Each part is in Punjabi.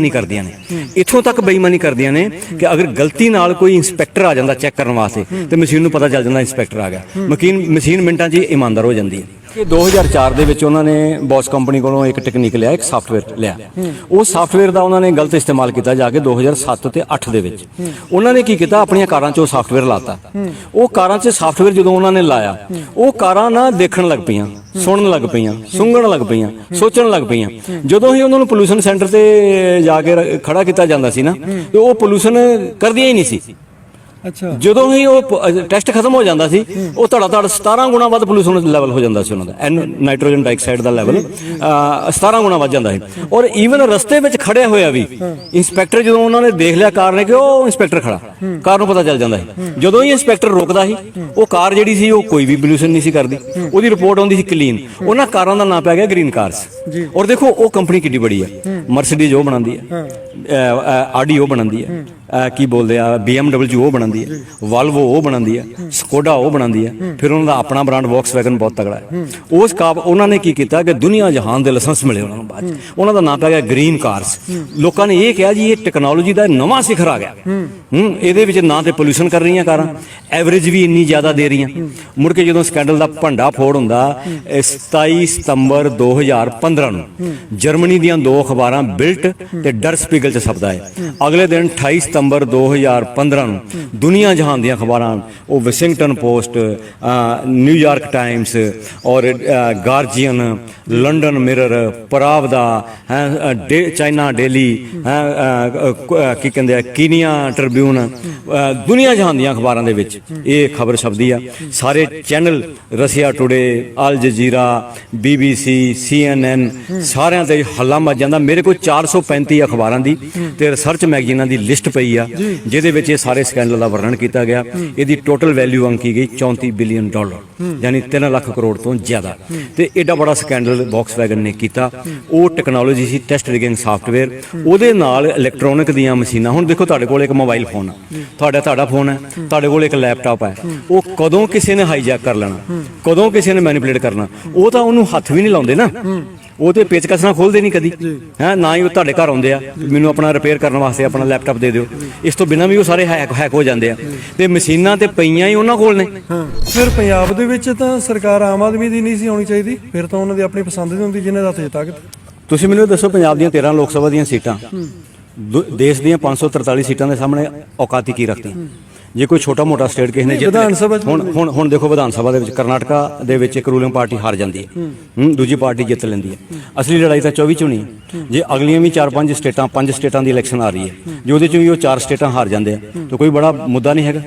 ਨਹੀਂ ਕਰਦੀਆਂ ਨੇ। ਇੱਥੋਂ ਤੱਕ ਬੇਈਮਾਨੀ ਕਰਦੀਆਂ ਨੇ ਕਿ ਅਗਰ ਗਲਤੀ ਨਾਲ ਕੋਈ ਇਨਸਪੈਕਟਰ ਆ ਜਾਂਦਾ ਚੈੱਕ ਕਰਨ ਵਾਸਤੇ, ਤੇ ਮਸ਼ੀਨ ਨੂੰ ਪਤਾ ਚੱਲ ਜਾਂਦਾ ਇਨਸਪੈਕਟਰ ਆ ਗਿਆ। ਮਕੀਨ ਮਸ਼ੀਨ ਮਿੰਟਾਂ 'ਚ ਹੀ ਇਮਾਨਦਾਰ ਹੋ ਜਾਂਦੀ ਹੈ। ਕਿ 2004 ਦੇ ਵਿੱਚ ਉਹਨਾਂ ਨੇ ਬੌਸ ਕੰਪਨੀ ਕੋਲੋਂ ਇੱਕ ਟੈਕਨੀਕ ਲਿਆ, ਇੱਕ ਸੌਫਟਵੇਅਰ ਲਿਆ। ਉਹ ਸੌਫਟਵੇਅਰ ਦਾ ਉਹਨਾਂ ਨੇ ਗਲਤ ਇਸਤੇਮਾਲ ਕੀਤਾ ਜਾ ਕੇ 2007 ਤੇ 8 ਦੇ ਵਿੱਚ। ਉਹਨਾਂ ਨੇ ਕੀ ਕੀਤਾ? ਆਪਣੀਆਂ ਕਾਰਾਂ 'ਚ ਉਹ ਸੌਫਟਵੇਅਰ ਲਾਤਾ। ਉਹ ਕਾਰਾਂ 'ਚ ਸੌਫਟਵੇਅਰ ਜਦੋਂ ਉਹਨਾਂ ਨੇ ਲਾਇਆ, ਉਹ ਕਾਰਾਂ ਨਾ ਦੇਖਣ ਲੱਗ ਪਈਆਂ, ਸੁਣਨ ਲੱਗ ਪਈਆਂ, ਸੁੰਘਣ ਲੱਗ ਪਈਆਂ, ਸੋਚਣ ਲੱਗ ਪਈਆਂ। ਜਦੋਂ ਹੀ ਉਹਨਾਂ ਨੂੰ ਪੋਲੂਸ਼ਨ ਸੈਂਟਰ ਤੇ ਜਾ ਕੇ ਖੜਾ ਕੀਤਾ ਜਾਂਦਾ ਸੀ ਨਾ, ਤੇ ਉਹ ਪੋਲੂਸ਼ਨ ਕਰਦੀਆਂ ਹੀ ਨਹੀਂ ਸੀ। ਅੱਛਾ। ਜਦੋਂ ਹੀ ਉਹ ਟੈਸਟ ਖਤਮ ਹੋ ਜਾਂਦਾ ਸੀ ਉਹ ਧੜਾ ਧੜ 17 ਗੁਣਾ ਵੱਧ ਪੋਲੂਸ਼ਨ ਲੈਵਲ ਹੋ ਜਾਂਦਾ ਸੀ ਉਹਨਾਂ ਦਾ। ਐਨ ਨਾਈਟ੍ਰੋਜਨ ਡਾਈਆਕਸਾਈਡ ਦਾ ਲੈਵਲ 17 ਗੁਣਾ ਵੱਧ ਜਾਂਦਾ ਸੀ। ਔਰ ਈਵਨ ਰਸਤੇ ਵਿੱਚ ਖੜਿਆ ਹੋਇਆ ਵੀ ਇੰਸਪੈਕਟਰ ਜਦੋਂ ਉਹਨਾਂ ਨੇ ਦੇਖ ਲਿਆ ਕਾਰ ਨੇ ਕਿ ਉਹ ਇੰਸਪੈਕਟਰ ਖੜਾ। ਕਾਰ ਨੂੰ ਪਤਾ ਚੱਲ ਜਾਂਦਾ ਸੀ। ਜਦੋਂ ਹੀ ਇੰਸਪੈਕਟਰ ਰੁਕਦਾ ਸੀ ਉਹ ਕਾਰ ਜਿਹੜੀ ਸੀ ਉਹ ਕੋਈ ਵੀ ਪੋਲੂਸ਼ਨ ਨਹੀਂ ਸੀ ਕਰਦੀ। ਉਹਦੀ ਰਿਪੋਰਟ ਆਉਂਦੀ ਸੀ ਕਲੀਨ। ਉਹਨਾਂ ਕਾਰਾਂ ਦਾ ਨਾਮ ਪੈ ਗਿਆ ਗ੍ਰੀਨ ਕਾਰਸ ਔਰ ਦੇਖੋ ਉਹ ਕੰਪਨੀ ਕਿੱਡੀ ਬੜੀ ਹੈ। ਮਰਸੀਡੀਜ਼ ਉਹ ਬਣਾਉਂਦੀ ਹੈ। ਆਡੀ ਉਹ ਬਣਾਉਂਦੀ ਹੈ। ਕੀ ਬੋਲਦੇ ਆ BMW ਉਹ ਬਣਾਉਂਦੀ ਹੈ। ਵਾਲਵੋ ਉਹ ਬਣਾਉਂਦੀ ਹੈ। ਸਕੋਡਾ ਉਹ ਬਣਾਉਂਦੀ ਹੈ। ਫਿਰ ਉਹਨਾਂ ਦਾ ਆਪਣਾ ਬ੍ਰਾਂਡ ਵੌਕਸਵੈਗਨ ਬਹੁਤ ਤਗੜਾ ਹੈ। ਉਸ ਕਾਬ ਉਹਨਾਂ ਨੇ ਕੀ ਕੀਤਾ ਕਿ ਦੁਨੀਆ ਜਹਾਨ ਦੇ ਲਾਇਸੈਂਸ ਮਿਲੇ ਉਹਨਾਂ ਨੂੰ ਬਾਅਦ। ਉਹਨਾਂ ਦਾ ਨਾਮ ਪੈ ਗਿਆ ਗ੍ਰੀਨ ਕਾਰਸ। ਲੋਕਾਂ ਨੇ ਇਹ ਕਿਹਾ ਜੀ ਇਹ ਟੈਕਨੋਲੋਜੀ ਦਾ ਨਵਾਂ ਸਿਖਰ ਆ ਗਿਆ। ਹੂੰ ਇਹਦੇ ਵਿੱਚ ਨਾ ਤੇ ਪੋਲੂਸ਼ਨ ਕਰ ਰਹੀਆਂ ਕਾਰਾਂ। ਐਵਰੇਜ ਵੀ ਇੰਨੀ ਜ਼ਿਆਦਾ ਦੇ ਰਹੀਆਂ। ਮੁੜ ਕੇ ਜਦੋਂ ਸਕੈਂਡਲ ਦਾ ਭੰਡਾ ਫੋੜ ਹੁੰਦਾ, ਇਹ 27 ਸਤੰਬਰ 2015 ਨੂੰ ਜਰਮਨੀ ਦੀਆਂ ਦੋ ਅਖਬਾਰਾਂ ਬਿਲਟ ਤੇ ਡਰ ਸਪੀਗਲ ਚ ਛਪਦਾ ਹੈ। ਅਗਲੇ ਦਿਨ 28 ਸਤੰਬਰ 2015 ਨੂੰ ਦੁਨੀਆ ਜਹਾਨ ਦੀਆਂ ਅਖਬਾਰਾਂ, ਉਹ Washington Post New York Times ਔਰ ਗਾਰਜੀਅਨ ਲੰਡਨ ਮਿਰਰ ਪਰਾਵਦਾ ਹੈ ਚਾਈਨਾ ਡੇਲੀ ਹੈ ਕੀ ਕਹਿੰਦੇ ਆ ਕੀਨੀਆ ਟ੍ਰਿਬਿਊਨ ਦੁਨੀਆ ਜਹਾਨ ਦੀਆਂ ਅਖਬਾਰਾਂ ਦੇ ਵਿੱਚ ਇਹ ਖਬਰ ਛਪਦੀ ਆ। ਸਾਰੇ channel, Russia Today, Al Jazeera BBC CNN ਸਾਰਿਆਂ ਤੇ ਹੱਲਾ ਮਚ ਜਾਂਦਾ। ਮੇਰੇ ਕੋਲ 435 ਅਖਬਾਰਾਂ ਦੀ ਤੇ ਰਿਸਰਚ ਮੈਗਜ਼ੀਨਾਂ ਦੀ ਲਿਸਟ ਪਈ ਆ, ਜਿਹਦੇ ਵਿੱਚ ਇਹ ਸਾਰੇ ਸਕੈਂਡਲ ਦਾ ਵਰਣਨ ਕੀਤਾ ਗਿਆ। ਇਹਦੀ ਟੋਟਲ ਵੈਲਿਊ ਅੰਕੀ ਗਈ 34 ਬਿਲੀਅਨ ਡਾਲਰ ਯਾਨੀ 3 ਲੱਖ ਕਰੋੜ ਤੋਂ ਜ਼ਿਆਦਾ। ਤੇ ਐਡਾ ਬੜਾ ਸਕੈਂਡਲ ਵੈਗਨ ਨੇ ਕੀਤਾ। ਉਹ ਟੈਕਨੋਲੋਜੀ ਸੀ ਟੈਸਟ ਰਿਗਿੰਗ ਸੌਫਟਵੇਅਰ ਉਹਦੇ ਨਾਲ ਇਲੈਕਟ੍ਰੋਨਿਕ ਦੀਆਂ ਮਸ਼ੀਨਾਂ। ਹੁਣ ਦੇਖੋ, ਤੁਹਾਡੇ ਕੋਲ ਇੱਕ ਮੋਬਾਈਲ ਫੋਨ ਆ। ਤੁਹਾਡਾ ਤੁਹਾਡਾ ਫੋਨ ਹੈ ਤੁਹਾਡੇ ਕੋਲ ਇੱਕ ਲੈਪਟਾਪ ਹੈ। ਉਹ ਕਦੋਂ ਕਿਸੇ ਨੇ ਹਾਈਜੈਕ ਕਰ ਲੈਣਾ ਕਦੋਂ ਕਿਸੇ ਨੇ ਮੈਨੀਪੂਲੇਟ ਕਰਨਾ ਉਹ ਤਾਂ ਉਹਨੂੰ ਹੱਥ ਵੀ ਨਹੀਂ ਲਾਉਂਦੇ ਨਾ। ਉਹ ਤੇ ਪੇਚਕਸ ਨਾਲ ਖੋਲਦੇ ਨਹੀਂ ਕਦੀ। ਹੈ ਨਾ ਹੀ ਉਹ ਤੁਹਾਡੇ ਘਰ ਆਉਂਦੇ ਆ ਮੈਨੂੰ ਆਪਣਾ ਰਿਪੇਅਰ ਕਰਨ ਵਾਸਤੇ ਆਪਣਾ ਲੈਪਟਾਪ ਦੇ ਦਿਓ। ਇਸ ਤੋਂ ਬਿਨਾਂ ਵੀ ਉਹ ਸਾਰੇ ਹੈਕ ਹੈਕ ਹੋ ਜਾਂਦੇ ਆ। ਤੇ ਮਸ਼ੀਨਾਂ ਤੇ ਪਈਆਂ ਹੀ ਉਹਨਾਂ ਕੋਲ ਨੇ। ਫਿਰ ਪੰਜਾਬ ਦੇ ਵਿੱਚ ਤਾਂ ਸਰਕਾਰ ਆਮ ਆਦਮੀ ਦੀ ਨਹੀਂ ਸੀ ਹੋਣੀ ਚਾਹੀਦੀ। ਫਿਰ ਤਾਂ ਉਹਨਾਂ ਦੀ ਆਪਣੀ ਪਸੰਦ ਦੀ ਹੁੰਦੀ ਜਿਹਨੇ ਦਾ ਤੇ ਤਾਕਤ ਤੁਸੀਂ ਮੈਨੂੰ ਦੱਸੋ ਪੰਜਾਬ ਦੀਆਂ 13 ਲੋਕ ਸਭਾ ਦੀਆਂ ਸੀਟਾਂ ਦੇਸ਼ ਦੀਆਂ 543 ਸੀਟਾਂ ਦੇ ਸਾਹਮਣੇ ਔਕਾਤੀ ਕੀ ਰੱਖਦੀ ਜੇ ਕੋਈ ਛੋਟਾ ਮੋਟਾ ਸਟੇਟ ਕਿਸੇ ਨੇ ਜਿੱਤ ਵਿਧਾਨ ਸਭਾ ਹੁਣ ਹੁਣ ਹੁਣ ਦੇਖੋ ਵਿਧਾਨ ਸਭਾ ਦੇ ਵਿੱਚ ਕਰਨਾਟਕਾ ਦੇ ਵਿੱਚ ਇੱਕ ਰੂਲਿੰਗ ਪਾਰਟੀ ਹਾਰ ਜਾਂਦੀ ਹੈ। ਹੂੰ। ਦੂਜੀ ਪਾਰਟੀ ਜਿੱਤ ਲੈਂਦੀ ਹੈ। ਅਸਲੀ ਲੜਾਈ ਤਾਂ 24 ਚ ਹੋਣੀ ਹੈ। ਜੇ ਅਗਲੀਆਂ ਵੀ 4-5 ਸਟੇਟਾਂ ਪੰਜ ਸਟੇਟਾਂ ਦੀ ਇਲੈਕਸ਼ਨ ਆ ਰਹੀ ਹੈ ਜੇ ਉਹਦੇ ਚ ਵੀ ਉਹ ਚਾਰ ਸਟੇਟਾਂ ਹਾਰ ਜਾਂਦੇ ਆ ਤਾਂ ਕੋਈ ਬੜਾ ਮੁੱਦਾ ਨਹੀਂ ਹੈਗਾ।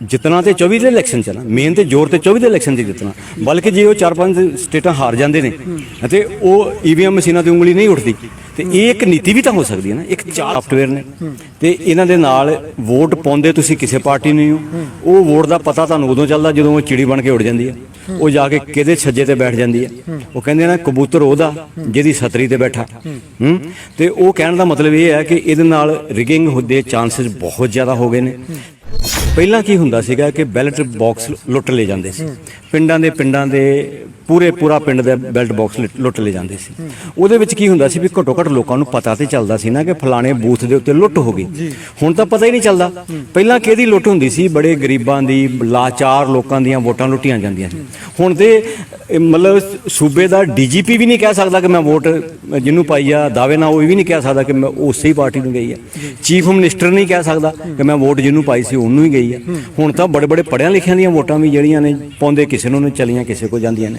ਜਿੱਤਣਾ ਤੇ 24 ਦੇ ਇਲੈਕਸ਼ਨ ਚ ਨਾ ਮੇਨ ਤੇ ਜ਼ੋਰ ਤੇ 24 ਦੇ ਇਲੈਕਸ਼ਨ 'ਚ ਜਿੱਤਣਾ। ਬਲਕਿ ਜੇ ਉਹ ਚਾਰ ਪੰਜ ਸਟੇਟਾਂ ਹਾਰ ਜਾਂਦੇ ਨੇ ਅਤੇ ਉਹ ਈਵੀਐਮ ਮਸ਼ੀਨਾਂ ਤੇ ਉਂਗਲੀ ਨਹੀਂ ਉੱਠਦੀ, ਤੇ ਇਹ ਇੱਕ ਨੀਤੀ ਵੀ ਤਾਂ ਹੋ ਸਕਦੀ ਹੈ ਨਾ, ਇੱਕ ਚਾਰ ਸੌਫਟਵੇਅਰ ਨੇ। ਤੇ ਇਹਨਾਂ ਦੇ ਨਾਲ ਵੋਟ ਪਾਉਂਦੇ ਤੁਸੀਂ ਕਿਸੇ ਪਾਰਟੀ ਨੂੰ ਹੋ ਉਹ ਵੋਟ ਦਾ ਪਤਾ ਤੁਹਾਨੂੰ ਉਦੋਂ ਚੱਲਦਾ ਜਦੋਂ ਉਹ ਚਿੜੀ ਬਣ ਕੇ ਉੱਡ ਜਾਂਦੀ ਹੈ। ਉਹ ਜਾ ਕੇ ਕਿਹਦੇ ਛੱਜੇ ਤੇ ਬੈਠ ਜਾਂਦੀ ਹੈ। ਉਹ ਕਹਿੰਦੇ ਨਾ ਕਬੂਤਰ ਉਹਦਾ, ਜਿਹਦੀ ਛਤਰੀ ਤੇ ਬੈਠਾ। ਹੂੰ? ਤੇ ਉਹ ਕਹਿਣ ਦਾ ਮਤਲਬ ਇਹ ਹੈ ਕਿ ਇਹਦੇ ਨਾਲ ਰਿਗਿੰਗ ਦੇ ਚਾਂਸਸ ਬਹੁਤ ਜ਼ਿਆਦਾ ਹੋ ਗਏ ਨੇ। ਪਹਿਲਾਂ ਕੀ ਹੁੰਦਾ ਸੀਗਾ ਕਿ ਬੈਲਟ ਬਾਕਸ ਲੁੱਟ ਲਏ ਜਾਂਦੇ ਸੀ। ਪਿੰਡਾਂ ਦੇ ਪਿੰਡਾਂ ਦੇ ਪੂਰੇ ਪੂਰਾ ਪਿੰਡ ਦੇ ਬੈਲਟ ਬਾਕਸ ਲੁੱਟ ਲਏ ਜਾਂਦੇ ਸੀ। ਉਹਦੇ ਵਿੱਚ ਕੀ ਹੁੰਦਾ ਸੀ ਵੀ ਘੱਟੋ ਘੱਟ ਲੋਕਾਂ ਨੂੰ ਪਤਾ ਤੇ ਚੱਲਦਾ ਸੀ ਨਾ ਕਿ ਫਲਾਣੇ ਬੂਥ ਦੇ ਉੱਤੇ ਲੁੱਟ ਹੋ ਗਈ। ਹੁਣ ਤਾਂ ਪਤਾ ਹੀ ਨਹੀਂ ਚੱਲਦਾ। ਪਹਿਲਾਂ ਕਿਹਦੀ ਲੁੱਟ ਹੁੰਦੀ ਸੀ? ਬੜੇ ਗਰੀਬਾਂ ਦੀ ਲਾਚਾਰ ਲੋਕਾਂ ਦੀਆਂ ਵੋਟਾਂ ਲੁੱਟੀਆਂ ਜਾਂਦੀਆਂ ਸੀ। ਹੁਣ ਤੇ ਮਤਲਬ ਸੂਬੇ ਦਾ ਡੀਜੀਪੀ ਵੀ ਨਹੀਂ ਕਹਿ ਸਕਦਾ ਕਿ ਮੈਂ ਵੋਟ ਜਿਹਨੂੰ ਪਾਈ ਆ ਦਾਅਵੇ ਨਾਲ ਉਹ ਵੀ ਨਹੀਂ ਕਹਿ ਸਕਦਾ ਕਿ ਮੈਂ ਉਸੇ ਹੀ ਪਾਰਟੀ ਨੂੰ ਗਈ ਆ। ਚੀਫ ਮਿਨਿਸਟਰ ਨਹੀਂ ਕਹਿ ਸਕਦਾ ਕਿ ਮੈਂ ਵੋਟ ਜਿਹਨੂੰ ਪਾਈ ਸੀ ਉਹਨੂੰ ਹੀ ਗਈ ਆ। ਹੁਣ ਤਾਂ ਬੜੇ ਬੜੇ ਪੜਿਆਂ ਲਿਖਿਆਂ ਦੀਆਂ ਵੋਟਾਂ ਵੀ ਜਿਹੜੀਆਂ ਨੇ ਪਾਉਂਦੇ ਕਿਸੇ ਨੂੰ ਨੇ ਚਲੀਆਂ ਕਿਸੇ ਕੋ ਜਾਂਦੀਆਂ ਨੇ।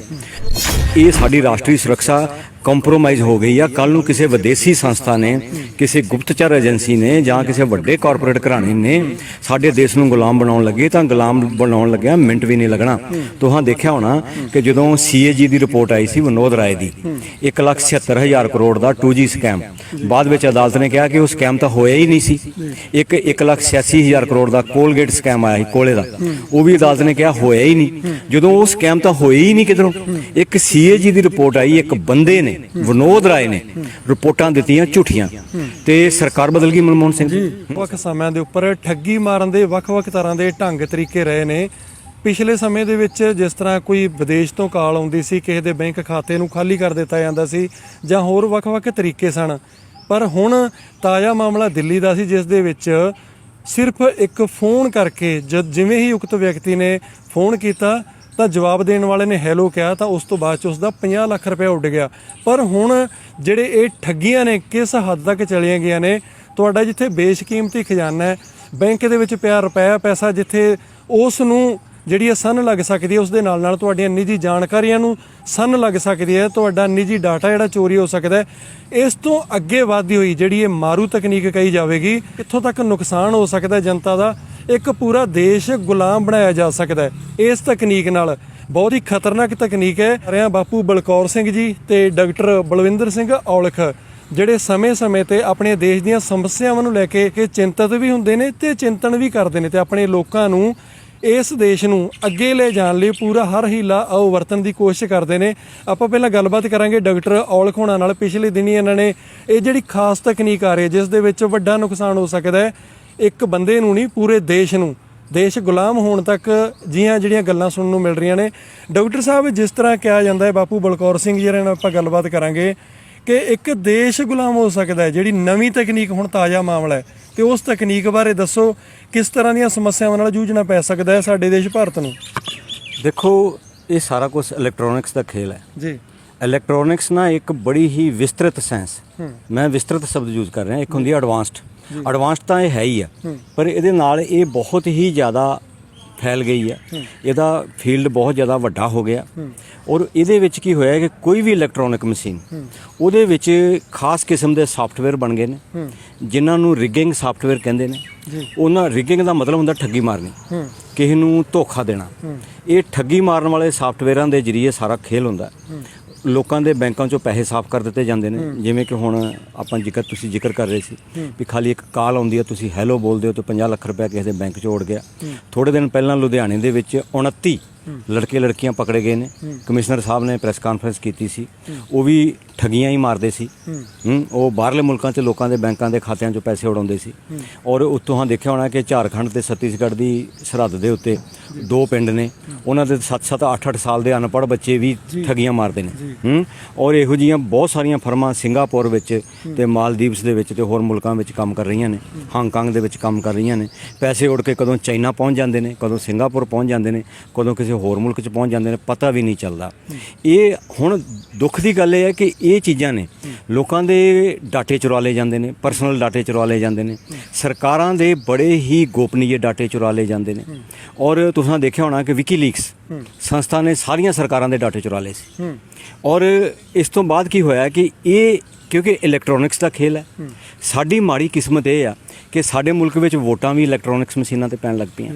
ਇਹ ਸਾਡੀ ਰਾਸ਼ਟਰੀ ਸੁਰੱਖਿਆ ਕੰਪਰੋਮਾਈਜ਼ ਹੋ ਗਈ ਆ। ਕੱਲ ਨੂੰ ਕਿਸੇ ਵਿਦੇਸ਼ੀ ਸੰਸਥਾ ਨੇ, ਕਿਸੇ ਗੁਪਤਚਰ ਏਜੰਸੀ ਨੇ ਜਾਂ ਕਿਸੇ ਵੱਡੇ ਕਾਰਪੋਰੇਟ ਘਰਾਣੇ ਨੇ ਸਾਡੇ ਦੇਸ਼ ਨੂੰ ਗੁਲਾਮ ਬਣਾਉਣ ਲੱਗੇ ਤਾਂ ਗੁਲਾਮ ਬਣਾਉਣ ਲੱਗਿਆ ਮਿੰਟ ਵੀ ਨਹੀਂ ਲੱਗਣਾ। ਤੁਹਾਂ ਦੇਖਿਆ ਹੋਣਾ ਕਿ ਜਦੋਂ ਸੀਏਜੀ ਦੀ ਰਿਪੋਰਟ ਆਈ ਸੀ ਵਿਨੋਦ ਰਾਏ ਦੀ 177000 ਕਰੋੜ ਦਾ 2G ਸਕੈਮ ਬਾਅਦ ਵਿੱਚ ਅਦਾਲਤ ਨੇ ਕਿਹਾ ਕਿ ਉਹ ਸਕੈਮ ਤਾਂ ਹੋਇਆ ਹੀ ਨਹੀਂ ਸੀ। ਇੱਕ 186000 ਕਰੋੜ ਦਾ ਕੋਲਗੇਟ ਸਕੈਮ ਆਇਆ ਸੀ ਕੋਲੇ ਦਾ। ਉਹ ਵੀ ਅਦਾਲਤ ਨੇ ਕਿਹਾ ਹੋਇਆ ਹੀ ਨਹੀਂ। ਜਦੋਂ ਉਹ ਸਕੈਮ ਤਾਂ ਹੋਇਆ ਹੀ ਨਹੀਂ ਕਿਧਰੋਂ ਇੱਕ ਸੀਏਜੀ ਦੀ ਰਿਪੋਰਟ ਆਈ, ਇੱਕ ਬੰਦੇ ਨੇ, ਵਿਨੋਦ ਰਾਏ ਨੇ, ਰਿਪੋਰਟਾਂ ਦਿੱਤੀਆਂ ਝੂਠੀਆਂ। ਤੇ ਸਰਕਾਰ ਬਦਲ ਗਈ ਮਨਮੋਹਨ ਸਿੰਘ ਦੀ ਵੱਖ ਸਮਿਆਂ ਦੇ ਉੱਪਰ ਠੱਗੀ ਮਾਰਨ ਦੇ ਵੱਖ-ਵੱਖ ਤਰ੍ਹਾਂ ਦੇ ਢੰਗ ਤਰੀਕੇ ਰਹੇ ਨੇ। ਪਿਛਲੇ ਸਮੇਂ ਦੇ ਵਿੱਚ ਜਿਸ ਤਰ੍ਹਾਂ ਕੋਈ ਵਿਦੇਸ਼ ਤੋਂ ਕਾਲ ਆਉਂਦੀ ਸੀ, ਕਿਸੇ ਦੇ ਬੈਂਕ ਖਾਤੇ ਨੂੰ ਖਾਲੀ ਕਰ ਦਿੱਤਾ ਜਾਂਦਾ ਸੀ, ਜਾਂ ਹੋਰ ਵੱਖ-ਵੱਖ ਤਰੀਕੇ ਸਨ। ਪਰ ਹੁਣ ਤਾਜ਼ਾ ਮਾਮਲਾ ਦਿੱਲੀ ਦਾ ਸੀ, ਜਿਸ ਦੇ ਵਿੱਚ ਸਿਰਫ ਇੱਕ ਫੋਨ ਕਰਕੇ ਜਦ ਜਿਵੇਂ ਹੀ ਉਕਤ ਵਿਅਕਤੀ ਨੇ ਫੋਨ ਕੀਤਾ ਤਾਂ ਜਵਾਬ ਦੇਣ ਵਾਲੇ ਨੇ ਹੈਲੋ ਕਿਹਾ ਤਾਂ ਉਸ ਤੋਂ ਬਾਅਦ ਚ ਉਸ ਦਾ 50 ਲੱਖ ਰੁਪਏ ਉੱਡ ਗਿਆ। ਪਰ ਹੁਣ ਜਿਹੜੇ ਇਹ ਠੱਗੀਆਂ ਨੇ, ਕਿਸ ਹੱਦ ਤੱਕ ਚਲੀਆਂ ਗਈਆਂ ਨੇ, ਤੁਹਾਡਾ ਜਿੱਥੇ ਬੇਸ਼ਕੀਮਤੀ ਖਜ਼ਾਨਾ ਹੈ, ਬੈਂਕ ਦੇ ਵਿੱਚ ਪਿਆ ਰੁਪਇਆ ਪੈਸਾ ਜਿੱਥੇ ਉਸ ਨੂੰ ਜਿਹੜੀ ਇਹ ਸੰਨ ਲੱਗ ਸਕਦੀ ਹੈ, ਉਸ ਦੇ ਨਾਲ ਨਾਲ ਤੁਹਾਡੀਆਂ ਨਿੱਜੀ ਜਾਣਕਾਰੀਆਂ ਨੂੰ ਸੰਨ ਲੱਗ ਸਕਦੀ ਹੈ, ਤੁਹਾਡਾ ਨਿੱਜੀ ਡਾਟਾ ਜਿਹੜਾ ਚੋਰੀ ਹੋ ਸਕਦਾ ਹੈ, ਇਸ ਤੋਂ ਅੱਗੇ ਵਧਦੀ ਹੋਈ ਜਿਹੜੀ ਇਹ ਮਾਰੂ ਤਕਨੀਕ ਕਹੀ ਜਾਵੇਗੀ, ਕਿੱਥੋਂ ਤੱਕ ਨੁਕਸਾਨ ਹੋ ਸਕਦਾ ਹੈ ਜਨਤਾ ਦਾ, ਇੱਕ ਪੂਰਾ ਦੇਸ਼ ਗੁਲਾਮ ਬਣਾਇਆ ਜਾ ਸਕਦਾ ਹੈ। ਇਸ ਤਕਨੀਕ ਨਾਲ ਬਹੁਤ ਹੀ ਖਤਰਨਾਕ ਤਕਨੀਕ ਹੈ। ਰਿਆ ਬਾਪੂ ਬਲਕੌਰ ਸਿੰਘ ਜੀ ਤੇ ਡਾਕਟਰ ਬਲਵਿੰਦਰ ਸਿੰਘ ਔਲਖ, ਜਿਹੜੇ ਸਮੇਂ-ਸਮੇਂ ਤੇ ਆਪਣੇ ਦੇਸ਼ ਦੀਆਂ ਸਮੱਸਿਆਵਾਂ ਨੂੰ ਲੈ ਕੇ ਚਿੰਤਤ ਵੀ ਹੁੰਦੇ ਨੇ ਤੇ ਚਿੰਤਨ ਵੀ ਕਰਦੇ ਨੇ ਤੇ ਆਪਣੇ ਲੋਕਾਂ ਨੂੰ ਇਸ ਦੇਸ਼ ਨੂੰ ਅੱਗੇ ਲੈ ਜਾਣ ਲਈ ਪੂਰਾ ਹਰ ਹੀਲਾ ਆਓ ਵਰਤਣ ਦੀ ਕੋਸ਼ਿਸ਼ ਕਰਦੇ ਨੇ। ਆਪਾਂ ਪਹਿਲਾਂ ਗੱਲਬਾਤ ਕਰਾਂਗੇ ਡਾਕਟਰ ਔਲਖ ਹੋਣਾ ਨਾਲ। ਪਿਛਲੇ ਦਿਨੀ ਇਹਨਾਂ ਨੇ ਇਹ ਜਿਹੜੀ ਖਾਸ ਤਕਨੀਕ ਆ ਰਹੀ ਹੈ, ਜਿਸ ਦੇ ਵਿੱਚ ਵੱਡਾ ਨੁਕਸਾਨ ਹੋ ਸਕਦਾ ਹੈ, ਇੱਕ ਬੰਦੇ ਨੂੰ ਨਹੀਂ, ਪੂਰੇ ਦੇਸ਼ ਨੂੰ। ਦੇਸ਼ ਗੁਲਾਮ ਹੋਣ ਤੱਕ ਜੀਆਂ ਜਿਹੜੀਆਂ ਗੱਲਾਂ ਸੁਣਨ ਨੂੰ ਮਿਲ ਰਹੀਆਂ ਨੇ। ਡਾਕਟਰ ਸਾਹਿਬ, ਜਿਸ ਤਰ੍ਹਾਂ ਕਿਹਾ ਜਾਂਦਾ ਹੈ, ਬਾਪੂ ਬਲਕੌਰ ਸਿੰਘ ਜੀ ਨਾਲ ਆਪਾਂ ਗੱਲਬਾਤ ਕਰਾਂਗੇ ਕਿ ਇੱਕ ਦੇਸ਼ ਗੁਲਾਮ ਹੋ ਸਕਦਾ ਹੈ, ਜਿਹੜੀ ਨਵੀਂ ਤਕਨੀਕ ਹੁਣ ਤਾਜ਼ਾ ਮਾਮਲਾ ਹੈ। ਤੇ ਉਸ ਤਕਨੀਕ ਬਾਰੇ ਦੱਸੋ ਕਿਸ ਤਰ੍ਹਾਂ ਦੀਆਂ ਸਮੱਸਿਆਵਾਂ ਨਾਲ ਜੂਝਣਾ ਪੈ ਸਕਦਾ ਹੈ ਸਾਡੇ ਦੇਸ਼ ਭਾਰਤ ਨੂੰ? ਦੇਖੋ ਇਹ ਸਾਰਾ ਕੁਝ ਇਲੈਕਟ੍ਰੋਨਿਕਸ ਦਾ ਖੇਲ ਹੈ। ਜੀ। ਇਲੈਕਟ੍ਰੋਨਿਕਸ ਨਾ ਇੱਕ ਬੜੀ ਹੀ ਵਿਸਤ੍ਰਿਤ ਸੈਂਸ ਮੈਂ ਵਿਸਤ੍ਰਿਤ ਸ਼ਬਦ ਯੂਜ਼ ਕਰ ਰਿਹਾ ਇੱਕ ਹੁੰਦੀ ਹੈ ਐਡਵਾਂਸਡ ਐਡਵਾਂਸਡ ਤਾਂ ਇਹ ਹੈ ਹੀ ਆ ਪਰ ਇਹਦੇ ਨਾਲ ਇਹ ਬਹੁਤ ਹੀ ਜ਼ਿਆਦਾ ਫੈਲ ਗਈ ਆ। ਇਹਦਾ ਫੀਲਡ ਬਹੁਤ ਜ਼ਿਆਦਾ ਵੱਡਾ ਹੋ ਗਿਆ। ਔਰ ਇਹਦੇ ਵਿੱਚ ਕੀ ਹੋਇਆ ਕਿ ਕੋਈ ਵੀ ਇਲੈਕਟ੍ਰੋਨਿਕ ਮਸ਼ੀਨ ਉਹਦੇ ਵਿੱਚ ਖਾਸ ਕਿਸਮ ਦੇ ਸਾਫਟਵੇਅਰ ਬਣ ਗਏ ਨੇ ਜਿਨ੍ਹਾਂ ਨੂੰ ਰਿਗਿੰਗ ਸਾਫਟਵੇਅਰ ਕਹਿੰਦੇ ਨੇ। ਉਹਨਾਂ ਰਿਗਿੰਗ ਦਾ ਮਤਲਬ ਹੁੰਦਾ ਠੱਗੀ ਮਾਰਨੀ। ਕਿਸੇ ਨੂੰ ਧੋਖਾ ਦੇਣਾ। ਇਹ ਠੱਗੀ ਮਾਰਨ ਵਾਲੇ ਸਾਫਟਵੇਅਰਾਂ ਦੇ ਜ਼ਰੀਏ ਸਾਰਾ ਖੇਲ ਹੁੰਦਾ। ਲੋਕਾਂ ਦੇ ਬੈਂਕਾਂ ਚੋਂ ਪੈਸੇ ਸਾਫ਼ ਕਰ ਦਿੱਤੇ ਜਾਂਦੇ ਨੇ। ਜਿਵੇਂ ਕਿ ਹੁਣ ਆਪਾਂ ਜ਼ਿਕਰ ਤੁਸੀਂ ਜ਼ਿਕਰ ਕਰ ਰਹੇ ਸੀ ਵੀ ਖਾਲੀ ਇੱਕ ਕਾਲ ਆਉਂਦੀ ਹੈ ਤੁਸੀਂ ਹੈਲੋ ਬੋਲਦੇ ਹੋ ਤੇ 50 ਲੱਖ ਰੁਪਏ ਕਿਸੇ ਦੇ ਬੈਂਕ 'ਚ ਉੜ ਗਿਆ। ਥੋੜੇ ਦਿਨ ਪਹਿਲਾਂ ਲੁਧਿਆਣੇ ਦੇ ਵਿੱਚ 29 ਲੜਕੇ ਲੜਕੀਆਂ ਪਕੜੇ ਗਏ ਨੇ। ਕਮਿਸ਼ਨਰ ਸਾਹਿਬ ਨੇ ਪ੍ਰੈਸ ਕਾਨਫਰੰਸ ਕੀਤੀ ਸੀ। ਉਹ ਵੀ ਠਗੀਆਂ ਹੀ ਮਾਰਦੇ ਸੀ। ਹੂੰ। ਉਹ ਬਾਹਰਲੇ ਮੁਲਕਾਂ 'ਚ ਲੋਕਾਂ ਦੇ ਬੈਂਕਾਂ ਦੇ ਖਾਤਿਆਂ 'ਚੋਂ ਪੈਸੇ ਉਡਾਉਂਦੇ ਸੀ। ਔਰ ਉੱਤੋਂ ਹਾਂ ਦੇਖਿਆ ਹੋਣਾ ਕਿ ਝਾਰਖੰਡ ਤੇ ਛੱਤੀਸਗੜ੍ਹ ਦੀ ਸਰਹੱਦ ਦੇ ਉੱਤੇ ਦੋ ਪਿੰਡ ਨੇ। ਉਹਨਾਂ ਦੇ 7-7 8-8 ਸਾਲ ਦੇ ਅਨਪੜ੍ਹ ਬੱਚੇ ਵੀ ਠਗੀਆਂ ਮਾਰਦੇ ਨੇ। ਹੂੰ ਔਰ ਇਹੋ ਜੀਆਂ ਬਹੁਤ ਸਾਰੀਆਂ ਫਰਮਾਂ ਸਿੰਗਾਪੁਰ ਵਿੱਚ ਤੇ ਮਾਲਦੀਵਸ ਦੇ ਵਿੱਚ ਤੇ ਹੋਰ ਮੁਲਕਾਂ ਵਿੱਚ ਕੰਮ ਕਰ ਰਹੀਆਂ ਨੇ। ਹਾਂਗਕਾਂਗ ਦੇ ਵਿੱਚ ਕੰਮ ਕਰ ਰਹੀਆਂ ਨੇ। ਪੈਸੇ ਉੜ ਕੇ ਕਦੋਂ ਚਾਈਨਾ ਪਹੁੰਚ ਜਾਂਦੇ ਨੇ ਕਦੋਂ ਸਿੰਗਾਪੁਰ ਪਹੁੰਚ ਜਾਂਦੇ ਨੇ ਕਦੋਂ ਕਿਸੇ ਹੋਰ ਮੁਲਕ 'ਚ ਪਹੁੰਚ ਜਾਂਦੇ ਨੇ ਪਤਾ ਵੀ ਨਹੀਂ ਚੱਲਦਾ। ਇਹ ਹੁਣ ਦੁੱਖ ਦੀ ਗੱਲ ਇਹ ਹੈ ਕਿ ਇਹ ਚੀਜ਼ਾਂ ਨੇ। ਲੋਕਾਂ ਦੇ ਡਾਟੇ ਚੁਰਾ ਲਏ ਜਾਂਦੇ ਨੇ ਪਰਸਨਲ ਡਾਟੇ ਚੁਰਾ ਲਏ ਜਾਂਦੇ ਨੇ। ਸਰਕਾਰਾਂ ਦੇ ਬੜੇ ਹੀ ਗੋਪਨੀय ਡਾਟੇ ਚੁਰਾ ਲਏ ਜਾਂਦੇ ਨੇ। ਔਰ ਤੁਸੀਂ ਦੇਖਿਆ ਹੋਣਾ ਕਿ ਵਿਕੀਲੀਕਸ ਸੰਸਥਾ ਨੇ ਸਾਰੀਆਂ ਸਰਕਾਰਾਂ ਦੇ ਡਾਟੇ ਚੁਰਾ ਲਏ ਸੀ। ਔਰ ਇਸ ਤੋਂ ਬਾਅਦ ਕੀ ਹੋਇਆ ਕਿ ਇਹ ਕਿਉਂਕਿ ਇਲੈਕਟ੍ਰੋਨਿਕਸ ਦਾ ਖੇਲ ਹੈ। ਸਾਡੀ ਮਾੜੀ ਕਿਸਮਤ ਇਹ ਆ ਕਿ ਸਾਡੇ ਮੁਲਕ ਵਿੱਚ ਵੋਟਾਂ ਵੀ ਇਲੈਕਟ੍ਰੋਨਿਕਸ ਮਸ਼ੀਨਾਂ ਤੇ ਪੈਣ ਲੱਗ ਪਈਆਂ।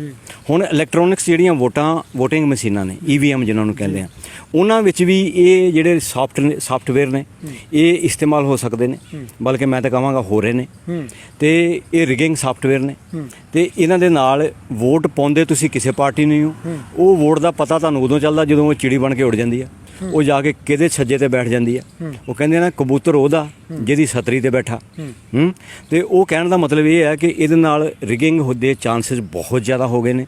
ਹੁਣ ਇਲੈਕਟ੍ਰੋਨਿਕਸ ਜਿਹੜੀਆਂ ਵੋਟਾਂ VOTING ਮਸ਼ੀਨਾਂ ਨੇ EVM ਜਿਨ੍ਹਾਂ ਨੂੰ ਕਹਿੰਦੇ ਆ ਉਹਨਾਂ ਵਿੱਚ ਵੀ ਇਹ ਜਿਹੜੇ ਸੌਫਟ ਸੌਫਟਵੇਅਰ ਨੇ ਇਹ ਇਸਤੇਮਾਲ ਹੋ ਸਕਦੇ ਨੇ। ਬਲਕਿ ਮੈਂ ਤਾਂ ਕਹਾਂਗਾ ਹੋ ਰਹੇ ਨੇ। ਤੇ ਇਹ ਰਿਗਿੰਗ ਸੌਫਟਵੇਅਰ ਨੇ। ਤੇ ਇਹਨਾਂ ਦੇ ਨਾਲ ਵੋਟ ਪਾਉਂਦੇ ਤੁਸੀਂ ਕਿਸੇ ਪਾਰਟੀ ਨੂੰ ਹੀ ਉਹ ਵੋਟ ਦਾ ਪਤਾ ਤੁਹਾਨੂੰ ਉਦੋਂ ਚੱਲਦਾ ਜਦੋਂ ਉਹ ਚਿੜੀ ਬਣ ਕੇ ਉੱਡ ਜਾਂਦੀ ਆ। ਉਹ ਜਾ ਕੇ ਕਿਹਦੇ ਛੱਜੇ ਤੇ ਬੈਠ ਜਾਂਦੀ ਆ। ਉਹ ਕਹਿੰਦੇ ਨਾ ਕਬੂਤਰ ਉਹਦਾ ਜਿਹਦੀ ਛਤਰੀ ਤੇ ਬੈਠਾ। ਹੂੰ। ਤੇ ਉਹ ਕਹਿਣ ਦਾ ਮਤਲਬ ਇਹ ਹੈ ਕਿ ਇਹਦੇ ਨਾਲ ਰਿਗਿੰਗ ਦੇ ਚਾਂਸਸ ਬਹੁਤ ਜ਼ਿਆਦਾ ਹੋ ਗਏ ਨੇ।